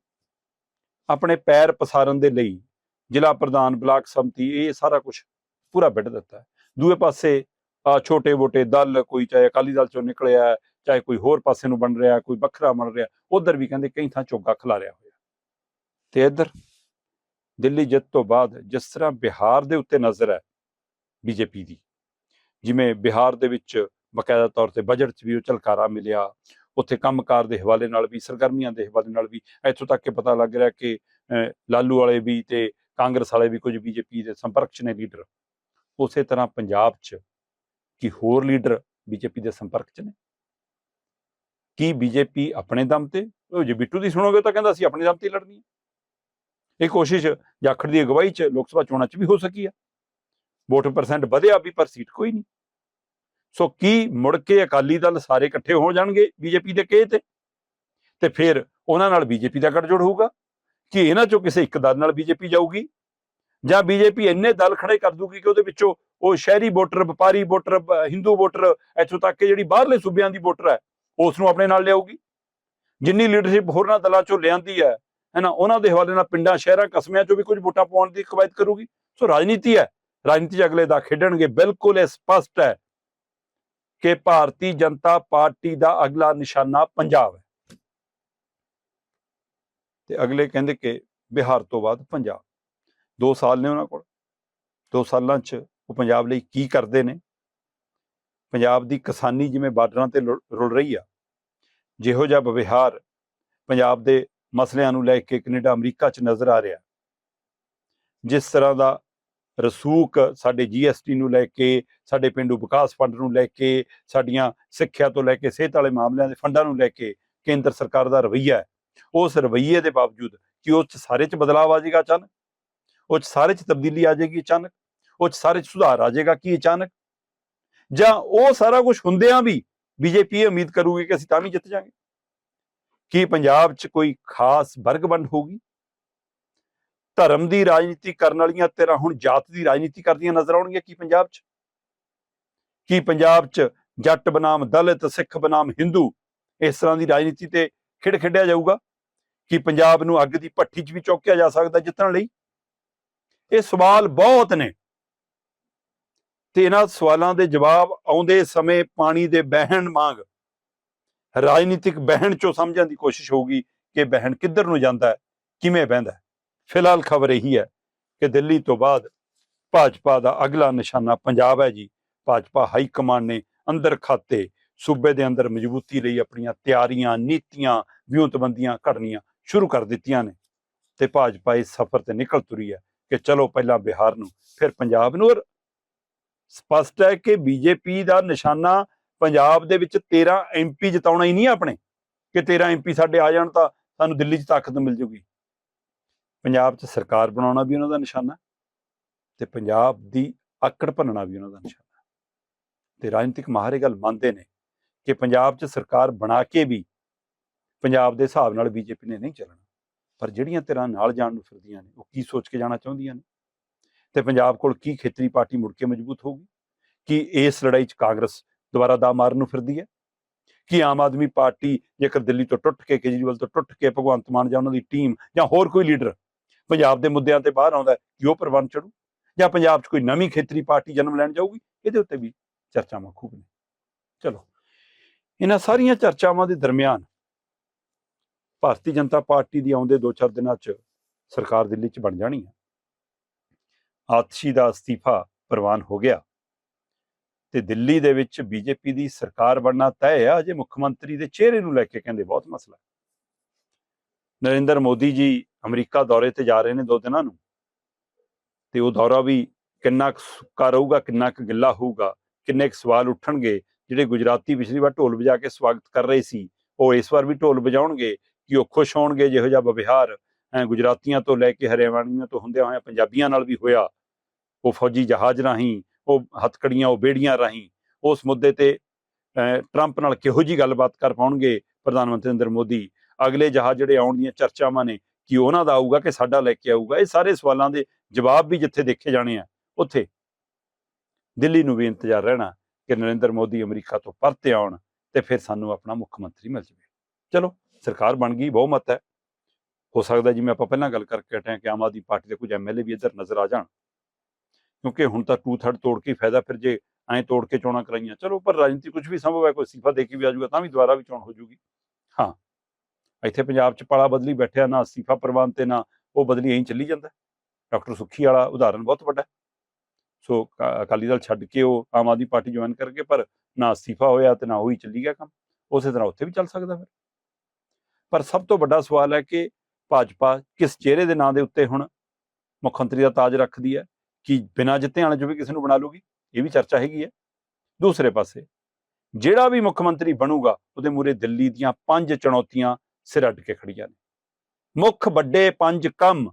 [SPEAKER 1] ਆਪਣੇ ਪੈਰ ਪਸਾਰਨ ਦੇ ਲਈ ਜ਼ਿਲ੍ਹਾ ਪ੍ਰਧਾਨ ਬਲਾਕ ਸੰਮਤੀ, ਇਹ ਸਾਰਾ ਕੁਝ ਪੂਰਾ ਬਿੱਟ ਦਿੱਤਾ ਹੈ। ਦੂਏ ਪਾਸੇ ਛੋਟੇ ਮੋਟੇ ਦਲ, ਕੋਈ ਚਾਹੇ ਅਕਾਲੀ ਦਲ ਚੋਂ ਨਿਕਲਿਆ, ਚਾਹੇ ਕੋਈ ਹੋਰ ਪਾਸੇ ਨੂੰ ਬਣ ਰਿਹਾ, ਕੋਈ ਵੱਖਰਾ ਬਣ ਰਿਹਾ, ਉਧਰ ਵੀ ਕਹਿੰਦੇ ਕਈ ਥਾਂ ਚੋਗਾ ਖਿਲਾਰਿਆ ਹੋਇਆ। ਤੇ ਇੱਧਰ, ਦਿੱਲੀ ਜਿੱਤ ਤੋਂ ਬਾਅਦ ਜਿਸ ਤਰ੍ਹਾਂ ਬਿਹਾਰ ਦੇ ਉੱਤੇ ਨਜ਼ਰ ਹੈ ਬੀਜੇਪੀ ਦੀ, ਜਿਵੇਂ ਬਿਹਾਰ ਦੇ ਵਿੱਚ ਬਕਾਇਦਾ ਤੌਰ ਤੇ ਬਜਟ 'ਚ ਵੀ ਉਹ ਝਲਕਾਰਾ ਮਿਲਿਆ, ਉੱਥੇ ਕੰਮਕਾਰ ਦੇ ਹਵਾਲੇ ਨਾਲ ਵੀ, ਸਰਗਰਮੀਆਂ ਦੇ ਹਵਾਲੇ ਨਾਲ ਵੀ, ਇੱਥੋਂ ਤੱਕ ਕਿ ਪਤਾ ਲੱਗ ਰਿਹਾ ਕਿ ਲਾਲੂ ਵਾਲੇ ਵੀ ਤੇ ਕਾਂਗਰਸ ਵਾਲੇ ਵੀ ਕੁਝ ਬੀਜੇਪੀ ਦੇ ਸੰਪਰਕ 'ਚ ਨੇ ਲੀਡਰ। ਉਸੇ ਤਰ੍ਹਾਂ ਪੰਜਾਬ 'ਚ ਕੀ ਹੋਰ ਲੀਡਰ ਬੀਜੇਪੀ ਦੇ ਸੰਪਰਕ 'ਚ ਨੇ? ਕੀ ਬੀਜੇਪੀ ਆਪਣੇ ਦਮ ਤੇ? ਉਹ ਜੇ ਬਿੱਟੂ ਦੀ ਸੁਣੋਗੇ ਤਾਂ ਕਹਿੰਦਾ ਅਸੀਂ ਆਪਣੇ ਦਮ ਤੇ ਲੜਨੀ ਹੈ। ਇਹ ਕੋਸ਼ਿਸ਼ ਜਾਖੜ ਦੀ ਅਗਵਾਈ 'ਚ ਲੋਕ ਸਭਾ ਚੋਣਾਂ 'ਚ ਵੀ ਹੋ ਸਕੀ ਆ। ਵੋਟ ਪਰਸੈਂਟ ਵਧਿਆ ਵੀ ਪਰ ਸੀਟ ਕੋਈ ਨਹੀਂ। ਸੋ ਕੀ ਮੁੜ ਕੇ ਅਕਾਲੀ ਦਲ ਸਾਰੇ ਇਕੱਠੇ ਹੋ ਜਾਣਗੇ ਬੀਜੇਪੀ ਦੇ ਕਹੇ ਤੇ? ਤੇ ਫਿਰ ਉਹਨਾਂ ਨਾਲ ਬੀਜੇਪੀ ਦਾ ਗੱਠਜੋੜ ਹੋਊਗਾ। ਕਿ ਇਹਨਾਂ ਚੋਂ ਕਿਸੇ ਇੱਕ ਦਲ ਨਾਲ ਬੀਜੇਪੀ ਜਾਊਗੀ? ਜਾਂ ਬੀਜੇਪੀ ਇੰਨੇ ਦਲ ਖੜੇ ਕਰ ਦੂਗੀ ਕਿ ਉਹਦੇ ਵਿੱਚੋਂ ਉਹ ਸ਼ਹਿਰੀ ਵੋਟਰ, ਵਪਾਰੀ ਵੋਟਰ ਹਿੰਦੂ ਵੋਟਰ ਇੱਥੋਂ ਤੱਕ ਕਿ ਜਿਹੜੀ ਬਾਹਰਲੇ ਸੂਬਿਆਂ ਦੀ ਵੋਟਰ ਹੈ, ਉਸ ਨੂੰ ਆਪਣੇ ਨਾਲ ਲਿਆਊਗੀ? ਜਿੰਨੀ ਲੀਡਰਸ਼ਿਪ ਹੋਰਨਾਂ ਦਲਾਂ ਚੋਂ ਲਿਆਂਦੀ ਹੈ, ਹੈਨਾ, ਉਹਨਾਂ ਦੇ ਹਵਾਲੇ ਨਾਲ ਪਿੰਡਾਂ, ਸ਼ਹਿਰਾਂ, ਕਸਬਿਆਂ ਚੋਂ ਵੀ ਕੁਝ ਵੋਟਾਂ ਪਾਉਣ ਦੀ ਕਵਾਇਦ ਕਰੂਗੀ? ਸੋ ਰਾਜਨੀਤੀ ਹੈ। ਰਾਜਨੀਤੀ 'ਚ ਅਗਲੇ ਦਾ ਖੇਡਣਗੇ। ਬਿਲਕੁਲ ਇਹ ਸਪਸ਼ਟ ਹੈ ਕਿ ਭਾਰਤੀ ਜਨਤਾ ਪਾਰਟੀ ਦਾ ਅਗਲਾ ਨਿਸ਼ਾਨਾ ਪੰਜਾਬ ਹੈ। ਤੇ ਅਗਲੇ ਕਹਿੰਦੇ ਕਿ ਬਿਹਾਰ ਤੋਂ ਬਾਅਦ ਪੰਜਾਬ। 2 ਸਾਲ ਨੇ ਉਹਨਾਂ ਕੋਲ। 2 ਸਾਲਾਂ 'ਚ ਉਹ ਪੰਜਾਬ ਲਈ ਕੀ ਕਰਦੇ ਨੇ? ਪੰਜਾਬ ਦੀ ਕਿਸਾਨੀ ਜਿਵੇਂ ਬਾਰਡਰਾਂ ਤੇ ਲੁ- ਰੁਲ ਰਹੀ ਆ, ਜਿਹੋ ਜਿਹਾ ਵਿਵਹਾਰ ਪੰਜਾਬ ਦੇ ਮਸਲਿਆਂ ਨੂੰ ਲੈ ਕੇ ਕੈਨੇਡਾ, ਅਮਰੀਕਾ 'ਚ ਨਜ਼ਰ ਆ ਰਿਹਾ। ਜਿਸ ਤਰ੍ਹਾਂ ਦਾ ਰਸੂਕ ਸਾਡੇ ਜੀਐਸਟੀ ਨੂੰ ਲੈ ਕੇ, ਸਾਡੇ ਪਿੰਡੂ ਵਿਕਾਸ ਫੰਡ ਨੂੰ ਲੈ ਕੇ, ਸਾਡੀਆਂ ਸਿੱਖਿਆ ਤੋਂ ਲੈ ਕੇ ਸਿਹਤ ਵਾਲੇ ਮਾਮਲਿਆਂ ਦੇ ਫੰਡਾਂ ਨੂੰ ਲੈ ਕੇ ਕੇਂਦਰ ਸਰਕਾਰ ਦਾ ਰਵੱਈਆ ਹੈ ਉਸ ਰਵੱਈਏ ਦੇ ਬਾਵਜੂਦ ਕਿ ਉਹ 'ਚ ਸਾਰੇ 'ਚ ਬਦਲਾਅ ਆ ਜਾਏਗਾ ਅਚਾਨਕ ਉਹ 'ਚ ਸਾਰੇ 'ਚ ਤਬਦੀਲੀ ਆ ਜਾਏਗੀ ਅਚਾਨਕ ਉਹ 'ਚ ਸਾਰੇ 'ਚ ਸੁਧਾਰ ਆ ਜਾਏਗਾ ਕੀ ਅਚਾਨਕ? ਜਾਂ ਉਹ ਸਾਰਾ ਕੁਝ ਹੁੰਦਿਆਂ ਵੀ ਬੀਜੇਪੀ ਉਮੀਦ ਕਰੂਗੀ ਕਿ ਅਸੀਂ ਤਾਂ ਵੀ ਜਿੱਤ ਜਾਾਂਗੇ ਕੀ ਪੰਜਾਬ 'ਚ ਕੋਈ ਖਾਸ ਵਰਗ ਵੰਡ ਹੋਊਗੀ? ਧਰਮ ਦੀ ਰਾਜਨੀਤੀ ਕਰਨ ਵਾਲੀਆਂ ਤੇਰਾ ਹੁਣ ਜਾਤ ਦੀ ਰਾਜਨੀਤੀ ਕਰਦੀਆਂ ਨਜ਼ਰ ਆਉਣਗੀਆਂ ਕੀ ਪੰਜਾਬ 'ਚ? ਕੀ ਪੰਜਾਬ 'ਚ ਜੱਟ ਬਨਾਮ ਦਲਿਤ, ਸਿੱਖ ਬਨਾਮ ਹਿੰਦੂ ਇਸ ਤਰ੍ਹਾਂ ਦੀ ਰਾਜਨੀਤੀ ਤੇ ਖੇਡ ਖੇਡਿਆ ਜਾਊਗਾ ਕਿ ਪੰਜਾਬ ਨੂੰ ਅੱਗ ਦੀ ਭੱਠੀ 'ਚ ਵੀ ਚੌਕਿਆ ਜਾ ਸਕਦਾ ਜਿੱਤਣ ਲਈ। ਇਹ ਸਵਾਲ ਬਹੁਤ ਨੇ। ਤੇ ਇਹਨਾਂ ਸਵਾਲਾਂ ਦੇ ਜਵਾਬ ਆਉਂਦੇ ਸਮੇਂ ਪਾਣੀ ਦੇ ਬਹਿਣ ਵਾਂਗ ਰਾਜਨੀਤਿਕ ਬਹਿਣ ਚੋਂ ਸਮਝਣ ਦੀ ਕੋਸ਼ਿਸ਼ ਹੋਊਗੀ ਕਿ ਬਹਿਣ ਕਿੱਧਰ ਨੂੰ ਜਾਂਦਾ ਹੈ, ਕਿਵੇਂ ਬਹਿੰਦਾ ਫਿਲਹਾਲ ਖਬਰ ਇਹੀ ਹੈ ਕਿ ਦਿੱਲੀ ਤੋਂ ਬਾਅਦ ਭਾਜਪਾ ਦਾ ਅਗਲਾ ਨਿਸ਼ਾਨਾ ਪੰਜਾਬ ਹੈ ਜੀ। ਭਾਜਪਾ ਹਾਈ ਕਮਾਂਡ ਨੇ ਅੰਦਰ ਖਾਤੇ ਸੂਬੇ ਦੇ ਅੰਦਰ ਮਜ਼ਬੂਤੀ ਲਈ ਆਪਣੀਆਂ ਤਿਆਰੀਆਂ, ਨੀਤੀਆਂ, ਵਿਉਂਤਬੰਦੀਆਂ ਘੜਨੀਆਂ ਸ਼ੁਰੂ ਕਰ ਦਿੱਤੀਆਂ ਨੇ। ਤੇ ਭਾਜਪਾ ਇਸ ਸਫ਼ਰ ਤੇ ਨਿਕਲ ਤੁਰੀ ਹੈ ਕਿ ਚਲੋ ਪਹਿਲਾਂ ਬਿਹਾਰ ਨੂੰ, ਫਿਰ ਪੰਜਾਬ ਨੂੰ। ਔਰ ਸਪਸ਼ਟ ਹੈ ਕਿ ਬੀਜੇਪੀ ਦਾ ਨਿਸ਼ਾਨਾ ਪੰਜਾਬ ਦੇ ਵਿੱਚ 13 ਐਮਪੀ ਜਿਤਾਉਣਾ ਹੀ ਨਹੀਂ ਆਪਣੇ। ਕਿ 13 ਐਮਪੀ ਸਾਡੇ ਆ ਜਾਣ ਤਾਂ ਸਾਨੂੰ ਦਿੱਲੀ 'ਚ ਤਾਕਤ ਮਿਲ ਜੂਗੀ। ਪੰਜਾਬ 'ਚ ਸਰਕਾਰ ਬਣਾਉਣਾ ਵੀ ਉਹਨਾਂ ਦਾ ਨਿਸ਼ਾਨਾ ਤੇ ਪੰਜਾਬ ਦੀ ਆਕੜ ਭੰਨਣਾ ਵੀ ਉਹਨਾਂ ਦਾ ਨਿਸ਼ਾਨਾ। ਤੇ ਰਾਜਨੀਤਿਕ ਮਾਹਰ ਇਹ ਗੱਲ ਮੰਨਦੇ ਨੇ ਕਿ ਪੰਜਾਬ 'ਚ ਸਰਕਾਰ ਬਣਾ ਕੇ ਵੀ ਪੰਜਾਬ ਦੇ ਹਿਸਾਬ ਨਾਲ ਬੀਜੇਪੀ ਨੇ ਨਹੀਂ ਚੱਲਣਾ। ਪਰ ਜਿਹੜੀਆਂ ਤੇਰਾ ਨਾਲ ਜਾਣ ਨੂੰ ਫਿਰਦੀਆਂ ਨੇ, ਉਹ ਕੀ ਸੋਚ ਕੇ ਜਾਣਾ ਚਾਹੁੰਦੀਆਂ ਨੇ? ਤੇ ਪੰਜਾਬ ਕੋਲ ਕੀ ਖੇਤਰੀ ਪਾਰਟੀ ਮੁੜ ਕੇ ਮਜ਼ਬੂਤ ਹੋਊਗੀ? ਕੀ ਇਸ ਲੜਾਈ 'ਚ ਕਾਂਗਰਸ ਦੁਬਾਰਾ ਦਾ ਮਾਰਨ ਨੂੰ ਫਿਰਦੀ ਹੈ? ਕਿ ਆਮ ਆਦਮੀ ਪਾਰਟੀ ਜੇਕਰ ਦਿੱਲੀ ਤੋਂ ਟੁੱਟ ਕੇ, ਕੇਜਰੀਵਾਲ ਤੋਂ ਟੁੱਟ ਕੇ, ਭਗਵੰਤ ਮਾਨ ਜਾਂ ਉਹਨਾਂ ਦੀ ਟੀਮ ਜਾਂ ਹੋਰ ਕੋਈ ਲੀਡਰ ਪੰਜਾਬ ਦੇ ਮੁੱਦਿਆਂ ਤੇ ਬਾਹਰ ਆਉਂਦਾ ਕਿ ਉਹ ਪ੍ਰਬੰਧ ਚੜੂ? ਜਾਂ ਪੰਜਾਬ 'ਚ ਕੋਈ ਨਵੀਂ ਖੇਤਰੀ ਪਾਰਟੀ ਜਨਮ ਲੈਣ ਜਾਊਗੀ? ਇਹਦੇ ਉੱਤੇ ਵੀ ਚਰਚਾਵਾਂ ਖੂਬ ਨੇ। ਚਲੋ। ਇਹਨਾਂ ਸਾਰੀਆਂ ਚਰਚਾਵਾਂ ਦੇ ਦਰਮਿਆਨ ਭਾਰਤੀ ਜਨਤਾ ਪਾਰਟੀ ਦੀ ਆਉਂਦੇ 2-4 ਦਿਨਾਂ 'ਚ ਸਰਕਾਰ ਦਿੱਲੀ 'ਚ ਬਣ ਜਾਣੀ ਹੈ ਆਤਸ਼ੀ ਦਾ ਅਸਤੀਫਾ ਪ੍ਰਵਾਨ ਹੋ ਗਿਆ ਤੇ ਦਿੱਲੀ ਦੇ ਵਿੱਚ ਬੀਜੇਪੀ ਦੀ ਸਰਕਾਰ ਬਣਨਾ ਤੈਅ ਆ। ਅਜੇ ਮੁੱਖ ਮੰਤਰੀ ਦੇ ਚਿਹਰੇ ਨੂੰ ਲੈ ਕੇ ਕਹਿੰਦੇ ਬਹੁਤ ਮਸਲਾ ਹੈ। ਨਰਿੰਦਰ ਮੋਦੀ ਜੀ ਅਮਰੀਕਾ ਦੌਰੇ ਤੇ ਜਾ ਰਹੇ ਨੇ ਦੋ ਦਿਨਾਂ ਨੂੰ ਤੇ ਉਹ ਦੌਰਾ ਵੀ ਕਿੰਨਾ ਕੁ ਸੁੱਕਾ ਰਹੂਗਾ, ਕਿੰਨਾ ਕੁ ਗਿੱਲਾ ਹੋਊਗਾ, ਕਿੰਨੇ ਕੁ ਸਵਾਲ ਉੱਠਣਗੇ ਜਿਹੜੇ ਗੁਜਰਾਤੀ ਪਿਛਲੀ ਵਾਰ ਢੋਲ ਵਜਾ ਕੇ ਸਵਾਗਤ ਕਰ ਰਹੇ ਸੀ, ਉਹ ਇਸ ਵਾਰ ਵੀ ਢੋਲ ਵਜਾਉਣਗੇ ਕਿ ਉਹ ਖੁਸ਼ ਹੋਣਗੇ, ਜਿਹੋ ਜਿਹਾ ਵਿਵਹਾਰ ਗੁਜਰਾਤੀਆਂ ਤੋਂ ਲੈ ਕੇ ਹਰਿਆਣਵੀਆਂ ਤੋਂ ਹੁੰਦਿਆਂ ਹੋਇਆ ਪੰਜਾਬੀਆਂ ਨਾਲ ਵੀ ਹੋਇਆ। ਉਹ ਫੌਜੀ ਜਹਾਜ਼ ਰਾਹੀਂ, ਉਹ ਹੱਥਕੜੀਆਂ, ਉਹ ਬੇੜੀਆਂ ਰਾਹੀਂ, ਉਸ ਮੁੱਦੇ ਤੇ ਟਰੰਪ ਨਾਲ ਕਿਹੋ ਜੀ ਗੱਲਬਾਤ ਕਰ ਪਾਉਣਗੇ ਪ੍ਰਧਾਨ ਮੰਤਰੀ ਨਰਿੰਦਰ ਮੋਦੀ? ਅਗਲੇ ਜਹਾਜ਼ ਜਿਹੜੇ ਆਉਣ ਦੀਆਂ ਚਰਚਾਵਾਂ ਨੇ, ਕਿ ਉਹਨਾਂ ਦਾ ਆਊਗਾ ਕਿ ਸਾਡਾ ਲੈ ਕੇ ਆਊਗਾ? ਇਹ ਸਾਰੇ ਸਵਾਲਾਂ ਦੇ ਜਵਾਬ ਵੀ ਜਿੱਥੇ ਦੇਖੇ ਜਾਣੇ ਆ, ਉੱਥੇ। ਦਿੱਲੀ ਨੂੰ ਵੀ ਇੰਤਜ਼ਾਰ ਰਹਿਣਾ। ਕਿ ਨਰਿੰਦਰ ਮੋਦੀ ਅਮਰੀਕਾ ਤੋਂ ਪਰਤੇ ਆਉਣ ਤੇ ਫਿਰ ਸਾਨੂੰ ਆਪਣਾ ਮੁੱਖ ਮੰਤਰੀ ਮਿਲ ਜਾਵੇ। ਚਲੋ, ਸਰਕਾਰ ਬਣ ਗਈ ਬਹੁਮਤ ਹੈ। ਹੋ ਸਕਦਾ ਜਿਵੇਂ ਆਪਾਂ ਪਹਿਲਾਂ ਗੱਲ ਕਰਕੇ ਹਟੇ ਹਾਂ ਕਿ ਆਮ ਆਦਮੀ ਪਾਰਟੀ ਦੇ ਕੁਝ ਐਮਐਲਏ ਵੀ ਇੱਧਰ ਨਜ਼ਰ ਆ ਜਾਣ। ਕਿਉਂਕਿ ਹੁਣ ਤਾਂ ਟੂ ਥਰਡ ਤੋੜ ਕੇ ਫਾਇਦਾ ਫਿਰ ਜੇ ਐਂ ਤੋੜ ਕੇ ਚੋਣਾਂ ਕਰਾਈਆਂ। ਚਲੋ, ਪਰ ਰਾਜਨੀਤੀ ਕੁਝ ਵੀ ਸੰਭਵ ਹੈ, ਕੋਈ ਸਿਫਾ ਦੇ ਕੇ ਵੀ ਆ ਜਾਊਗਾ ਤਾਂ ਵੀ ਦੁਬਾਰਾ ਵੀ ਚੋਣ ਹੋ ਜਾਊਗੀ। ਹਾਂ। ਇੱਥੇ ਪੰਜਾਬ 'ਚ ਪਾਲਾ ਬਦਲੀ ਬੈਠਿਆ, ਨਾ ਅਸਤੀਫਾ ਪ੍ਰਵਾਨ ਤੇ ਨਾ ਉਹ ਬਦਲੀ ਐਂ ਚੱਲੀ ਜਾਂਦਾ। ਡਾਕਟਰ ਸੁੱਖੀ ਵਾਲਾ ਉਦਾਹਰਨ ਬਹੁਤ ਵੱਡਾ। ਸੋ ਅਕਾਲੀ ਦਲ ਛੱਡ ਕੇ ਉਹ ਆਮ ਆਦਮੀ ਪਾਰਟੀ ਜੁਆਇਨ ਕਰਕੇ ਪਰ ਨਾ ਅਸਤੀਫਾ ਹੋਇਆ ਤੇ ਨਾ ਉਹੀ ਚੱਲੀ ਗਿਆ ਕੰਮ। ਉਸੇ ਤਰ੍ਹਾਂ ਉੱਥੇ ਵੀ ਚੱਲ ਸਕਦਾ ਫਿਰ। ਪਰ ਸਭ ਤੋਂ ਵੱਡਾ ਸਵਾਲ ਹੈ ਕਿ ਭਾਜਪਾ ਕਿਸ ਚਿਹਰੇ ਦੇ ਨਾਂ ਦੇ ਉੱਤੇ ਹੁਣ ਮੁੱਖ ਮੰਤਰੀ ਦਾ ਤਾਜ ਰੱਖਦੀ ਹੈ? ਕਿ ਬਿਨਾਂ ਜਿੱਤੇ ਵਾਲੇ ਚੋਂ ਵੀ ਕਿਸੇ ਨੂੰ ਬਣਾ ਲੂਗੀ? ਇਹ ਵੀ ਚਰਚਾ ਹੈਗੀ ਹੈ। ਦੂਸਰੇ ਪਾਸੇ ਜਿਹੜਾ ਵੀ ਮੁੱਖ ਮੰਤਰੀ ਬਣੂਗਾ, ਉਹਦੇ ਮੂਰੇ ਦਿੱਲੀ ਦੀਆਂ ਪੰਜ ਚੁਣੌਤੀਆਂ ਸਿਰ ਅੱਡ ਕੇ ਖੜੀਆਂ ਨੇ। ਮੁੱਖ ਵੱਡੇ ਪੰਜ ਕੰਮ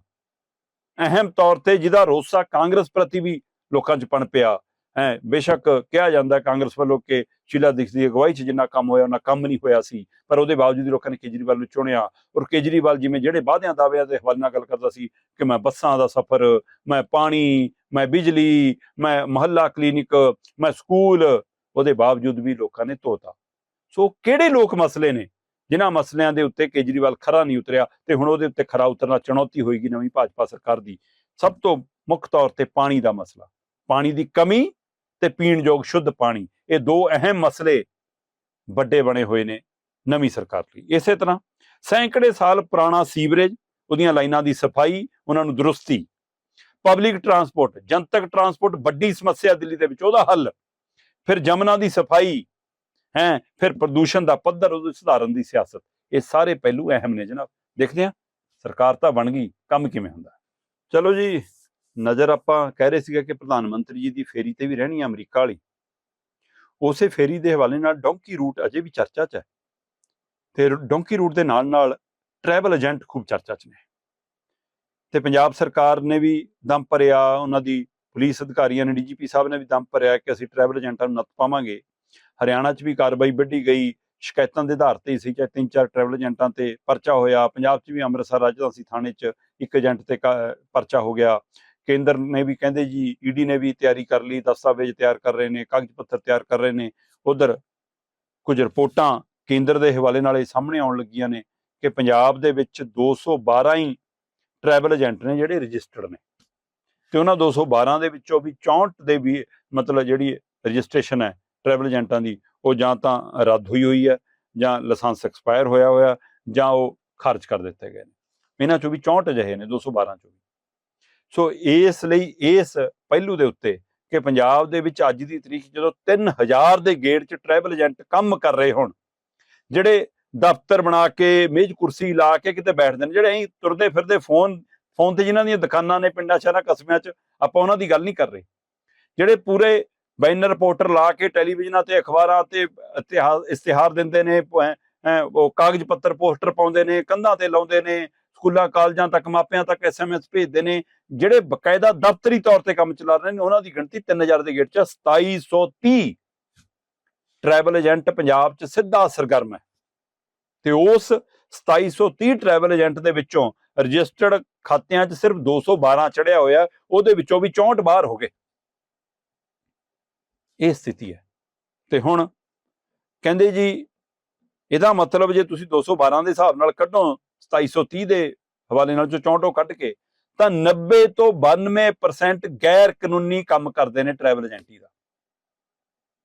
[SPEAKER 1] ਅਹਿਮ ਤੌਰ ਤੇ ਜਿਹਦਾ ਰੋਸਾ ਕਾਂਗਰਸ ਪ੍ਰਤੀ ਵੀ ਲੋਕਾਂ 'ਚ ਪਣ ਪਿਆ। ਹੈ, ਬੇਸ਼ੱਕ ਕਿਹਾ ਜਾਂਦਾ ਕਾਂਗਰਸ ਵੱਲੋਂ ਕਿ ਸ਼ੀਲਾ ਦੀਕਸ਼ਿਤ ਦੀ ਅਗਵਾਈ 'ਚ ਜਿੰਨਾ ਕੰਮ ਹੋਇਆ ਉਹਨਾਂ ਕੰਮ ਨਹੀਂ ਹੋਇਆ ਸੀ, ਪਰ ਉਹਦੇ ਬਾਵਜੂਦ ਵੀ ਲੋਕਾਂ ਨੇ ਕੇਜਰੀਵਾਲ ਨੂੰ ਚੁਣਿਆ ਔਰ ਕੇਜਰੀਵਾਲ ਜਿਵੇਂ ਜਿਹੜੇ ਵਾਅਦਿਆਂ ਦਾਅਵਿਆਂ ਦੇ ਹਵਾਲੇ ਨਾਲ ਗੱਲ ਕਰਦਾ ਸੀ ਕਿ ਮੈਂ ਬੱਸਾਂ ਦਾ ਸਫ਼ਰ, ਮੈਂ ਪਾਣੀ, ਮੈਂ ਬਿਜਲੀ, ਮੈਂ ਮੁਹੱਲਾ ਕਲੀਨਿਕ, ਮੈਂ ਸਕੂਲ, ਉਹਦੇ ਬਾਵਜੂਦ ਵੀ ਲੋਕਾਂ ਨੇ ਧੋਤਾ। ਸੋ ਕਿਹੜੇ ਲੋਕ ਮਸਲੇ ਨੇ ਜਿਨ੍ਹਾਂ ਮਸਲਿਆਂ ਦੇ ਉੱਤੇ ਕੇਜਰੀਵਾਲ ਖਰਾ ਨਹੀਂ ਉਤਰਿਆ ਤੇ ਹੁਣ ਉਹਦੇ ਉੱਤੇ ਖਰਾ ਉਤਰਨਾ ਚੁਣੌਤੀ ਹੋਏਗੀ ਨਵੀਂ ਭਾਜਪਾ ਸਰਕਾਰ ਦੀ। ਸਭ ਤੋਂ ਮੁੱਖ ਤੌਰ ਤੇ ਪਾਣੀ ਦਾ ਮਸਲਾ। ਪਾਣੀ ਦੀ ਕਮੀ ਤੇ ਪੀਣ ਯੋਗ ਸ਼ੁੱਧ ਪਾਣੀ। ਇਹ ਦੋ ਅਹਿਮ ਮਸਲੇ ਵੱਡੇ ਬਣੇ ਹੋਏ ਨੇ ਨਵੀਂ ਸਰਕਾਰ ਲਈ। ਇਸੇ ਤਰ੍ਹਾਂ ਸੈਂਕੜੇ ਸਾਲ ਪੁਰਾਣਾ ਸੀਵਰੇਜ, ਉਹਦੀਆਂ ਲਾਈਨਾਂ ਦੀ ਸਫ਼ਾਈ, ਉਹਨਾਂ ਨੂੰ ਦਰੁਸਤੀ, ਪਬਲਿਕ ਟਰਾਂਸਪੋਰਟ, ਜਨਤਕ ਟਰਾਂਸਪੋਰਟ, ਵੱਡੀ ਸਮੱਸਿਆ ਦਿੱਲੀ ਦੇ ਵਿੱਚ, ਉਹਦਾ ਹੱਲ, ਫਿਰ ਜਮਨਾ ਦੀ ਸਫ਼ਾਈ, ਹੈ, ਫਿਰ ਪ੍ਰਦੂਸ਼ਣ ਦਾ ਪੱਧਰ, ਉਹਦੇ ਸੁਧਾਰਨ ਦੀ ਸਿਆਸਤ, ਇਹ ਸਾਰੇ ਪਹਿਲੂ ਅਹਿਮ ਨੇ ਜਨਾਬ। ਦੇਖਦੇ ਹਾਂ, ਸਰਕਾਰ ਤਾਂ ਬਣ ਗਈ, ਕੰਮ ਕਿਵੇਂ ਹੁੰਦਾ? ਚਲੋ ਜੀ। ਨਜ਼ਰ ਆਪਾਂ ਕਹਿ ਰਹੇ ਸੀਗੇ ਕਿ ਪ੍ਰਧਾਨ ਮੰਤਰੀ ਜੀ ਦੀ ਫੇਰੀ ਤੇ ਵੀ ਰਹਿਣੀ ਹੈ ਅਮਰੀਕਾ ਵਾਲੀ। ਉਸੇ ਫੇਰੀ ਦੇ ਹਵਾਲੇ ਨਾਲ ਡੋਂਕੀ ਰੂਟ ਅਜੇ ਵੀ ਚਰਚਾ 'ਚ ਹੈ। ਤੇ ਡੋਂਕੀ ਰੂਟ ਦੇ ਨਾਲ ਨਾਲ ਟਰੈਵਲ ਏਜੰਟ ਖੂਬ ਚਰਚਾ 'ਚ ਨੇ। ਤੇ ਪੰਜਾਬ ਸਰਕਾਰ ਨੇ ਵੀ ਦਮ ਭਰਿਆ, ਉਹਨਾਂ ਦੀ ਪੁਲਿਸ ਅਧਿਕਾਰੀਆਂ ਨੇ, ਡੀਜੀਪੀ ਸਾਹਿਬ ਨੇ ਵੀ ਦਮ ਭਰਿਆ ਕਿ ਅਸੀਂ ਟਰੈਵਲ ਏਜੰਟਾਂ ਨੂੰ ਨੱਥ ਪਾਵਾਂਗੇ। ਹਰਿਆਣਾ 'ਚ ਵੀ ਕਾਰਵਾਈ ਵੱਢੀ ਗਈ, ਸ਼ਿਕਾਇਤਾਂ ਦੇ ਆਧਾਰ ਤੇ ਹੀ ਸੀ ਚਾਹੇ ਤਿੰਨ ਚਾਰ ਟਰੈਵਲ ਏਜੰਟਾਂ ਤੇ ਪਰਚਾ ਹੋਇਆ। ਪੰਜਾਬ 'ਚ ਵੀ ਅੰਮ੍ਰਿਤਸਰ, ਰਾਜਧਾਨੀ ਥਾਣੇ 'ਚ ਇੱਕ ਏਜੰਟ ਤੇ ਪਰਚਾ ਹੋ ਗਿਆ। ਕੇਂਦਰ ਨੇ ਵੀ ਕਹਿੰਦੇ ਜੀ, ਈਡੀ ਨੇ ਵੀ ਤਿਆਰੀ ਕਰ ਲਈ, ਦਸਤਾਵੇਜ਼ ਤਿਆਰ ਕਰ ਰਹੇ ਨੇ, ਕਾਗਜ਼ ਪੱਤਰ ਤਿਆਰ ਕਰ ਰਹੇ ਨੇ। ਉਧਰ ਕੁਝ ਰਿਪੋਰਟਾਂ ਕੇਂਦਰ ਦੇ ਹਵਾਲੇ ਨਾਲ ਇਹ ਸਾਹਮਣੇ ਆਉਣ ਲੱਗੀਆਂ ਨੇ ਕਿ ਪੰਜਾਬ ਦੇ ਵਿੱਚ 212 ਹੀ ਟਰੈਵਲ ਏਜੰਟ ਨੇ ਜਿਹੜੇ ਰਜਿਸਟਰਡ ਨੇ। ਤੇ ਉਹਨਾਂ 212 ਦੇ ਵਿੱਚੋਂ ਵੀ 64 ਦੇ ਵੀ ਮਤਲਬ ਜਿਹੜੀ ਰਜਿਸਟ੍ਰੇਸ਼ਨ ਹੈ ਟਰੈਵਲ ਏਜੰਟਾਂ ਦੀ, ਉਹ ਜਾਂ ਤਾਂ ਰੱਦ ਹੋਈ ਹੋਈ ਹੈ ਜਾਂ ਲਾਇਸੈਂਸ ਐਕਸਪਾਇਰ ਹੋਇਆ ਹੋਇਆ ਜਾਂ ਉਹ ਖਰਚ ਕਰ ਦਿੱਤੇ ਗਏ ਨੇ। ਇਹਨਾਂ ਚੋਂ ਵੀ 64 ਅਜਿਹੇ ਨੇ 212 ਚੋਂ ਵੀ। ਸੋ ਇਸ ਲਈ ਇਸ ਪਹਿਲੂ ਦੇ ਉੱਤੇ ਕਿ ਪੰਜਾਬ ਦੇ ਵਿੱਚ ਅੱਜ ਦੀ ਤਰੀਕ ਜਦੋਂ 3000 ਦੇ ਗੇੜ 'ਚ ਟਰੈਵਲ ਏਜੰਟ ਕੰਮ ਕਰ ਰਹੇ ਹੋਣ, ਜਿਹੜੇ ਦਫ਼ਤਰ ਬਣਾ ਕੇ, ਮੇਜ਼ ਕੁਰਸੀ ਲਾ ਕੇ ਕਿਤੇ ਬੈਠਦੇ ਨੇ, ਜਿਹੜੇ ਐਂ ਤੁਰਦੇ ਫਿਰਦੇ ਫੋਨ ਫੋਨ ਤੇ ਜਿਨ੍ਹਾਂ ਦੀਆਂ ਦੁਕਾਨਾਂ ਨੇ ਪਿੰਡਾਂ ਸ਼ਹਿਰਾਂ ਕਸਬਿਆਂ 'ਚ, ਆਪਾਂ ਉਹਨਾਂ ਦੀ ਗੱਲ ਨਹੀਂ ਕਰ ਰਹੇ। ਜਿਹੜੇ ਪੂਰੇ ਬੈਨਰ ਰਿਪੋਰਟਰ ਲਾ ਕੇ ਟੈਲੀਵਿਜ਼ਨਾਂ ਤੇ ਅਖਬਾਰਾਂ ਤੇ ਇਸ਼ਤਿਹਾਰ ਦਿੰਦੇ ਨੇ ਉਹ ਕਾਗਜ਼ ਪੱਤਰ, ਪੋਸਟਰ ਪਾਉਂਦੇ ਨੇ, ਕੰਧਾਂ ਤੇ ਲਾਉਂਦੇ ਨੇ, ਸਕੂਲਾਂ, ਕਾਲਜਾਂ ਤੱਕ, ਮਾਪਿਆਂ ਤੱਕ ਐਸਐਮਐਸ ਭੇਜਦੇ ਨੇ ਜਿਹੜੇ ਬਕਾਇਦਾ ਦਫ਼ਤਰੀ ਤੌਰ ਤੇ ਕੰਮ ਚਲਾ ਰਹੇ ਨੇ, ਉਹਨਾਂ ਦੀ ਗਿਣਤੀ 3000 ਦੇ ਗੇਟ 'ਚ 2730 ਟਰੈਵਲ ਏਜੰਟ ਪੰਜਾਬ 'ਚ ਸਿੱਧਾ ਸਰਗਰਮ ਹੈ। ਤੇ ਉਸ 2730 ਟਰੈਵਲ ਏਜੰਟ ਦੇ ਵਿੱਚੋਂ ਰਜਿਸਟਰਡ ਖਾਤਿਆਂ 'ਚ ਸਿਰਫ 212 ਚੜਿਆ ਹੋਇਆ, ਉਹਦੇ ਵਿੱਚੋਂ ਵੀ 64 ਬਾਹਰ ਹੋ ਗਏ। ਇਹ ਸਥਿਤੀ ਹੈ। ਤੇ ਹੁਣ ਕਹਿੰਦੇ ਜੀ, ਇਹਦਾ ਮਤਲਬ ਜੇ ਤੁਸੀਂ 212 ਦੇ ਹਿਸਾਬ ਨਾਲ ਕੱਢੋ 2730 ਦੇ ਹਵਾਲੇ ਨਾਲ ਜੋ 64 ਕੱਢ ਕੇ ਤਾਂ 90 ਤੋਂ 92% ਗੈਰ ਕਾਨੂੰਨੀ ਕੰਮ ਕਰਦੇ ਨੇ ਟਰੈਵਲ ਏਜੰਟੀ ਦਾ।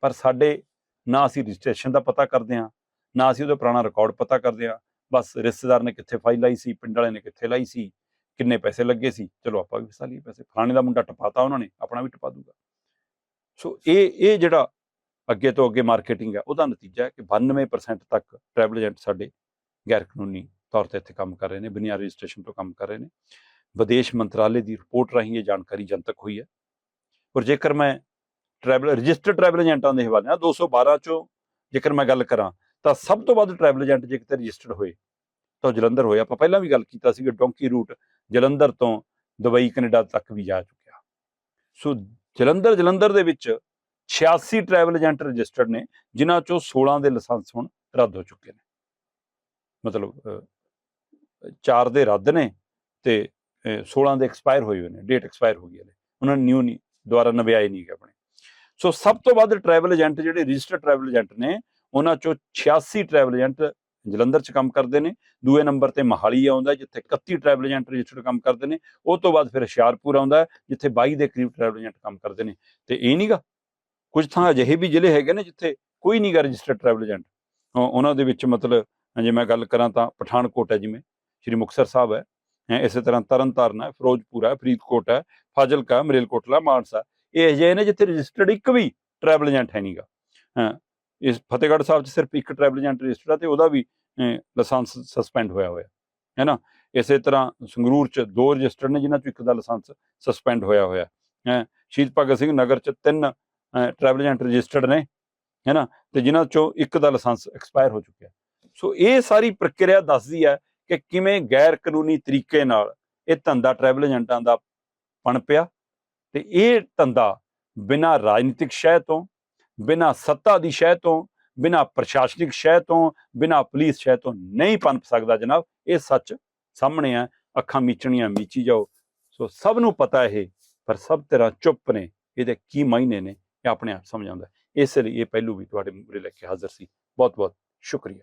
[SPEAKER 1] ਪਰ ਸਾਡੇ ਨਾ ਅਸੀਂ ਰਜਿਸਟ੍ਰੇਸ਼ਨ ਦਾ ਪਤਾ ਕਰਦੇ ਹਾਂ, ਨਾ ਅਸੀਂ ਉਹਦਾ ਪੁਰਾਣਾ ਰਿਕਾਰਡ ਪਤਾ ਕਰਦੇ ਹਾਂ। ਬਸ ਰਿਸ਼ਤੇਦਾਰ ਨੇ ਕਿੱਥੇ ਫਾਈਲ ਲਾਈ ਸੀ, ਪਿੰਡ ਵਾਲੇ ਨੇ ਕਿੱਥੇ ਲਾਈ ਸੀ, ਕਿੰਨੇ ਪੈਸੇ ਲੱਗੇ ਸੀ। ਚਲੋ ਆਪਾਂ ਵੀ ਫਸਾ ਲਈਏ ਪੈਸੇ। ਫਲਾਣੇ ਦਾ ਮੁੰਡਾ ਟਪਾਤਾ ਉਹਨਾਂ ਨੇ, ਆਪਣਾ ਵੀ ਟਪਾ ਦੂਗਾ। ਸੋ ਇਹ ਇਹ ਜਿਹੜਾ ਅੱਗੇ ਤੋਂ ਅੱਗੇ ਮਾਰਕੀਟਿੰਗ ਹੈ, ਉਹਦਾ ਨਤੀਜਾ ਹੈ ਕਿ 92% ਤੱਕ ਟਰੈਵਲ ਏਜੰਟ ਸਾਡੇ ਗੈਰ ਕਾਨੂੰਨੀ ਤੌਰ ਤੇ ਇੱਥੇ ਕੰਮ ਕਰ ਰਹੇ ਨੇ ਬਿਨਾਂ ਰਜਿਸਟ੍ਰੇਸ਼ਨ ਤੋਂ ਕੰਮ ਕਰ ਰਹੇ ਨੇ। ਵਿਦੇਸ਼ ਮੰਤਰਾਲੇ ਦੀ ਰਿਪੋਰਟ ਰਾਹੀਂ ਇਹ ਜਾਣਕਾਰੀ ਜਨਤਕ ਹੋਈ ਹੈ। ਔਰ ਜੇਕਰ ਮੈਂ ਟਰੈਵਲ ਰਜਿਸਟਰਡ ਟਰੈਵਲ ਏਜੰਟਾਂ ਦੇ ਹਵਾਲੇ ਨਾਲ 212 ਚੋਂ ਜੇਕਰ ਮੈਂ ਗੱਲ ਕਰਾਂ, ਤਾਂ ਸਭ ਤੋਂ ਵੱਧ ਟਰੈਵਲ ਏਜੰਟ ਜੇ ਕਿਤੇ ਰਜਿਸਟਰਡ ਹੋਏ, ਤਾਂ ਉਹ ਜਲੰਧਰ ਹੋਏ। ਆਪਾਂ ਪਹਿਲਾਂ ਵੀ ਗੱਲ ਕੀਤਾ ਸੀ ਕਿ ਡੋਂਕੀ ਰੂਟ ਜਲੰਧਰ ਤੋਂ ਦੁਬਈ, ਕੈਨੇਡਾ ਤੱਕ ਵੀ ਜਾ ਚੁੱਕਿਆ। ਸੋ ਜਲੰਧਰ ਜਲੰਧਰ ਦੇ ਵਿੱਚ 86 ਟਰੈਵਲ ਏਜੰਟ ਰਜਿਸਟਰਡ ਨੇ, ਜਿਨ੍ਹਾਂ ਚੋਂ 16 ਦੇ ਲਾਇਸੈਂਸ ਹੁਣ ਰੱਦ ਹੋ ਚੁੱਕੇ ਨੇ। ਮਤਲਬ ਚਾਰ ਦੇ ਰੱਦ ਨੇ ਤੇ 16 ਦੇ ਐਕਸਪਾਇਰ ਹੋਏ ਹੋਏ ਨੇ ਡੇਟ ਐਕਸਪਾਇਰ ਹੋ ਗਈ ਨੇ ਉਹਨਾਂ ਨੇ ਨਿਊ ਨਹੀਂ, ਦੁਬਾਰਾ ਨਵਿਆਏ ਨਹੀਂ ਗਏ ਆਪਣੇ। ਸੋ ਸਭ ਤੋਂ ਵੱਧ ਟਰੈਵਲ ਏਜੰਟ ਜਿਹੜੇ ਰਜਿਸਟਰਡ ਟਰੈਵਲ ਏਜੰਟ ਨੇ, ਉਹਨਾਂ ਚੋਂ 86 ਟਰੈਵਲ ਏਜੰਟ ਜਲੰਧਰ 'ਚ ਕੰਮ ਕਰਦੇ ਨੇ। ਦੂਏ ਨੰਬਰ ਤੇ ਮਹਾਲੀ ਆਉਂਦਾ, ਜਿੱਥੇ 31 ਟਰੈਵਲ ਏਜੰਟ ਰਜਿਸਟਰਡ ਕੰਮ ਕਰਦੇ ਨੇ। ਉਹ ਤੋਂ ਬਾਅਦ ਫਿਰ ਹੁਸ਼ਿਆਰਪੁਰ ਆਉਂਦਾ, ਜਿੱਥੇ 22 ਦੇ ਕਰੀਬ ਟਰੈਵਲ ਏਜੰਟ ਕੰਮ ਕਰਦੇ ਨੇ। ਤੇ ਇਹ ਨਹੀਂਗਾ ਕੁਝ ਥਾਂ ਅਜਿਹੇ ਵੀ ਜ਼ਿਲ੍ਹੇ ਹੈਗੇ ਨੇ ਜਿੱਥੇ ਕੋਈ ਨਹੀਂਗਾ ਰਜਿਸਟਰਡ ਟਰੈਵਲ ਏਜੰਟ ਉਹਨਾਂ ਦੇ ਵਿੱਚ ਮਤਲਬ, ਜੇ ਮੈਂ ਗੱਲ ਕਰਾਂ ਤਾਂ ਪਠਾਨਕੋਟ ਹੈ ਜਿਵੇਂ, ਸ਼੍ਰੀ ਮੁਕਤਸਰ ਸਾਹਿਬ ਹੈ। ਹੈਂ, ਇਸੇ ਤਰ੍ਹਾਂ ਤਰਨਤਾਰਨ ਹੈ ਫਿਰੋਜ਼ਪੁਰ ਹੈ ਫਰੀਦਕੋਟ ਹੈ ਫਾਜ਼ਿਲਕਾ ਮਰੇਲਕੋਟਲਾ ਮਾਨਸਾ ਇਹ ਅਜਿਹੇ ਨੇ ਜਿੱਥੇ ਰਜਿਸਟਰਡ ਇੱਕ ਵੀ ਟਰੈਵਲ ਏਜੰਟ ਹੈ ਨਹੀਂਗਾ। ਹਾਂ ਇਸ ਫਤਿਹਗੜ੍ਹ ਸਾਹਿਬ 'ਚ ਸਿਰਫ ਇੱਕ ਟਰੈਵਲ ਏਜੰਟ ਰਜਿਸਟਰਡ ਹੈ ਤੇ ਉਹਦਾ ਵੀ ਲਾਇਸੈਂਸ ਸਸਪੈਂਡ ਹੋਇਆ ਹੋਇਆ ਹੈ ਨਾ? ਇਸੇ ਤਰ੍ਹਾਂ ਸੰਗਰੂਰ 'ਚ ਦੋ ਰਜਿਸਟਰਡ ਨੇ ਜਿਨ੍ਹਾਂ 'ਚੋਂ ਇੱਕ ਦਾ ਲਾਇਸੈਂਸ ਸਸਪੈਂਡ ਹੋਇਆ ਹੋਇਆ ਹੈ? ਸ਼ਹੀਦ ਭਗਤ ਸਿੰਘ ਨਗਰ 'ਚ ਤਿੰਨ ਟਰੈਵਲ ਏਜੰਟ ਰਜਿਸਟਰਡ ਨੇ ਹੈ ਨਾ? ਤੇ ਜਿਨ੍ਹਾਂ 'ਚੋਂ ਇੱਕ ਦਾ ਲਾਇਸੈਂਸ ਐਕਸਪਾਇਰ ਹੋ ਚੁੱਕਿਆ। ਸੋ ਇਹ ਸਾਰੀ ਪ੍ਰਕਿਰਿਆ ਦੱਸਦੀ ਹੈ ਕਿ ਕਿਵੇਂ ਗੈਰ ਕਾਨੂੰਨੀ ਤਰੀਕੇ ਨਾਲ ਇਹ ਧੰਦਾ ਟਰੈਵਲ ਏਜੰਟਾਂ ਦਾ ਪਣਪਿਆ ਤੇ ਇਹ ਧੰਦਾ ਬਿਨਾਂ ਰਾਜਨੀਤਿਕ ਸ਼ਹਿ ਤੋਂ, ਬਿਨਾਂ ਸੱਤਾ ਦੀ ਸ਼ਹਿ ਤੋਂ, ਬਿਨਾਂ ਪ੍ਰਸ਼ਾਸਨਿਕ ਸ਼ਹਿ ਤੋਂ, ਬਿਨਾਂ ਪੁਲਿਸ ਸ਼ਹਿ ਤੋਂ ਨਹੀਂ ਪਨਪ ਸਕਦਾ ਜਨਾਬ। ਇਹ ਸੱਚ ਸਾਹਮਣੇ ਆ, ਅੱਖਾਂ ਮੀਚਣੀਆਂ ਮੀਚੀ ਜਾਓ। ਸੋ ਸਭ ਨੂੰ ਪਤਾ ਇਹ, ਪਰ ਸਭ ਤਰ੍ਹਾਂ ਚੁੱਪ ਨੇ, ਇਹਦੇ ਕੀ ਮਾਇਨੇ ਨੇ, ਇਹ ਆਪਣੇ ਆਪ ਸਮਝ ਆਉਂਦਾ। ਇਸ ਲਈ ਇਹ ਪਹਿਲੂ ਵੀ ਤੁਹਾਡੇ ਮੂਹਰੇ ਲੈ ਕੇ ਹਾਜ਼ਰ ਸੀ। ਬਹੁਤ ਬਹੁਤ ਸ਼ੁਕਰੀਆ।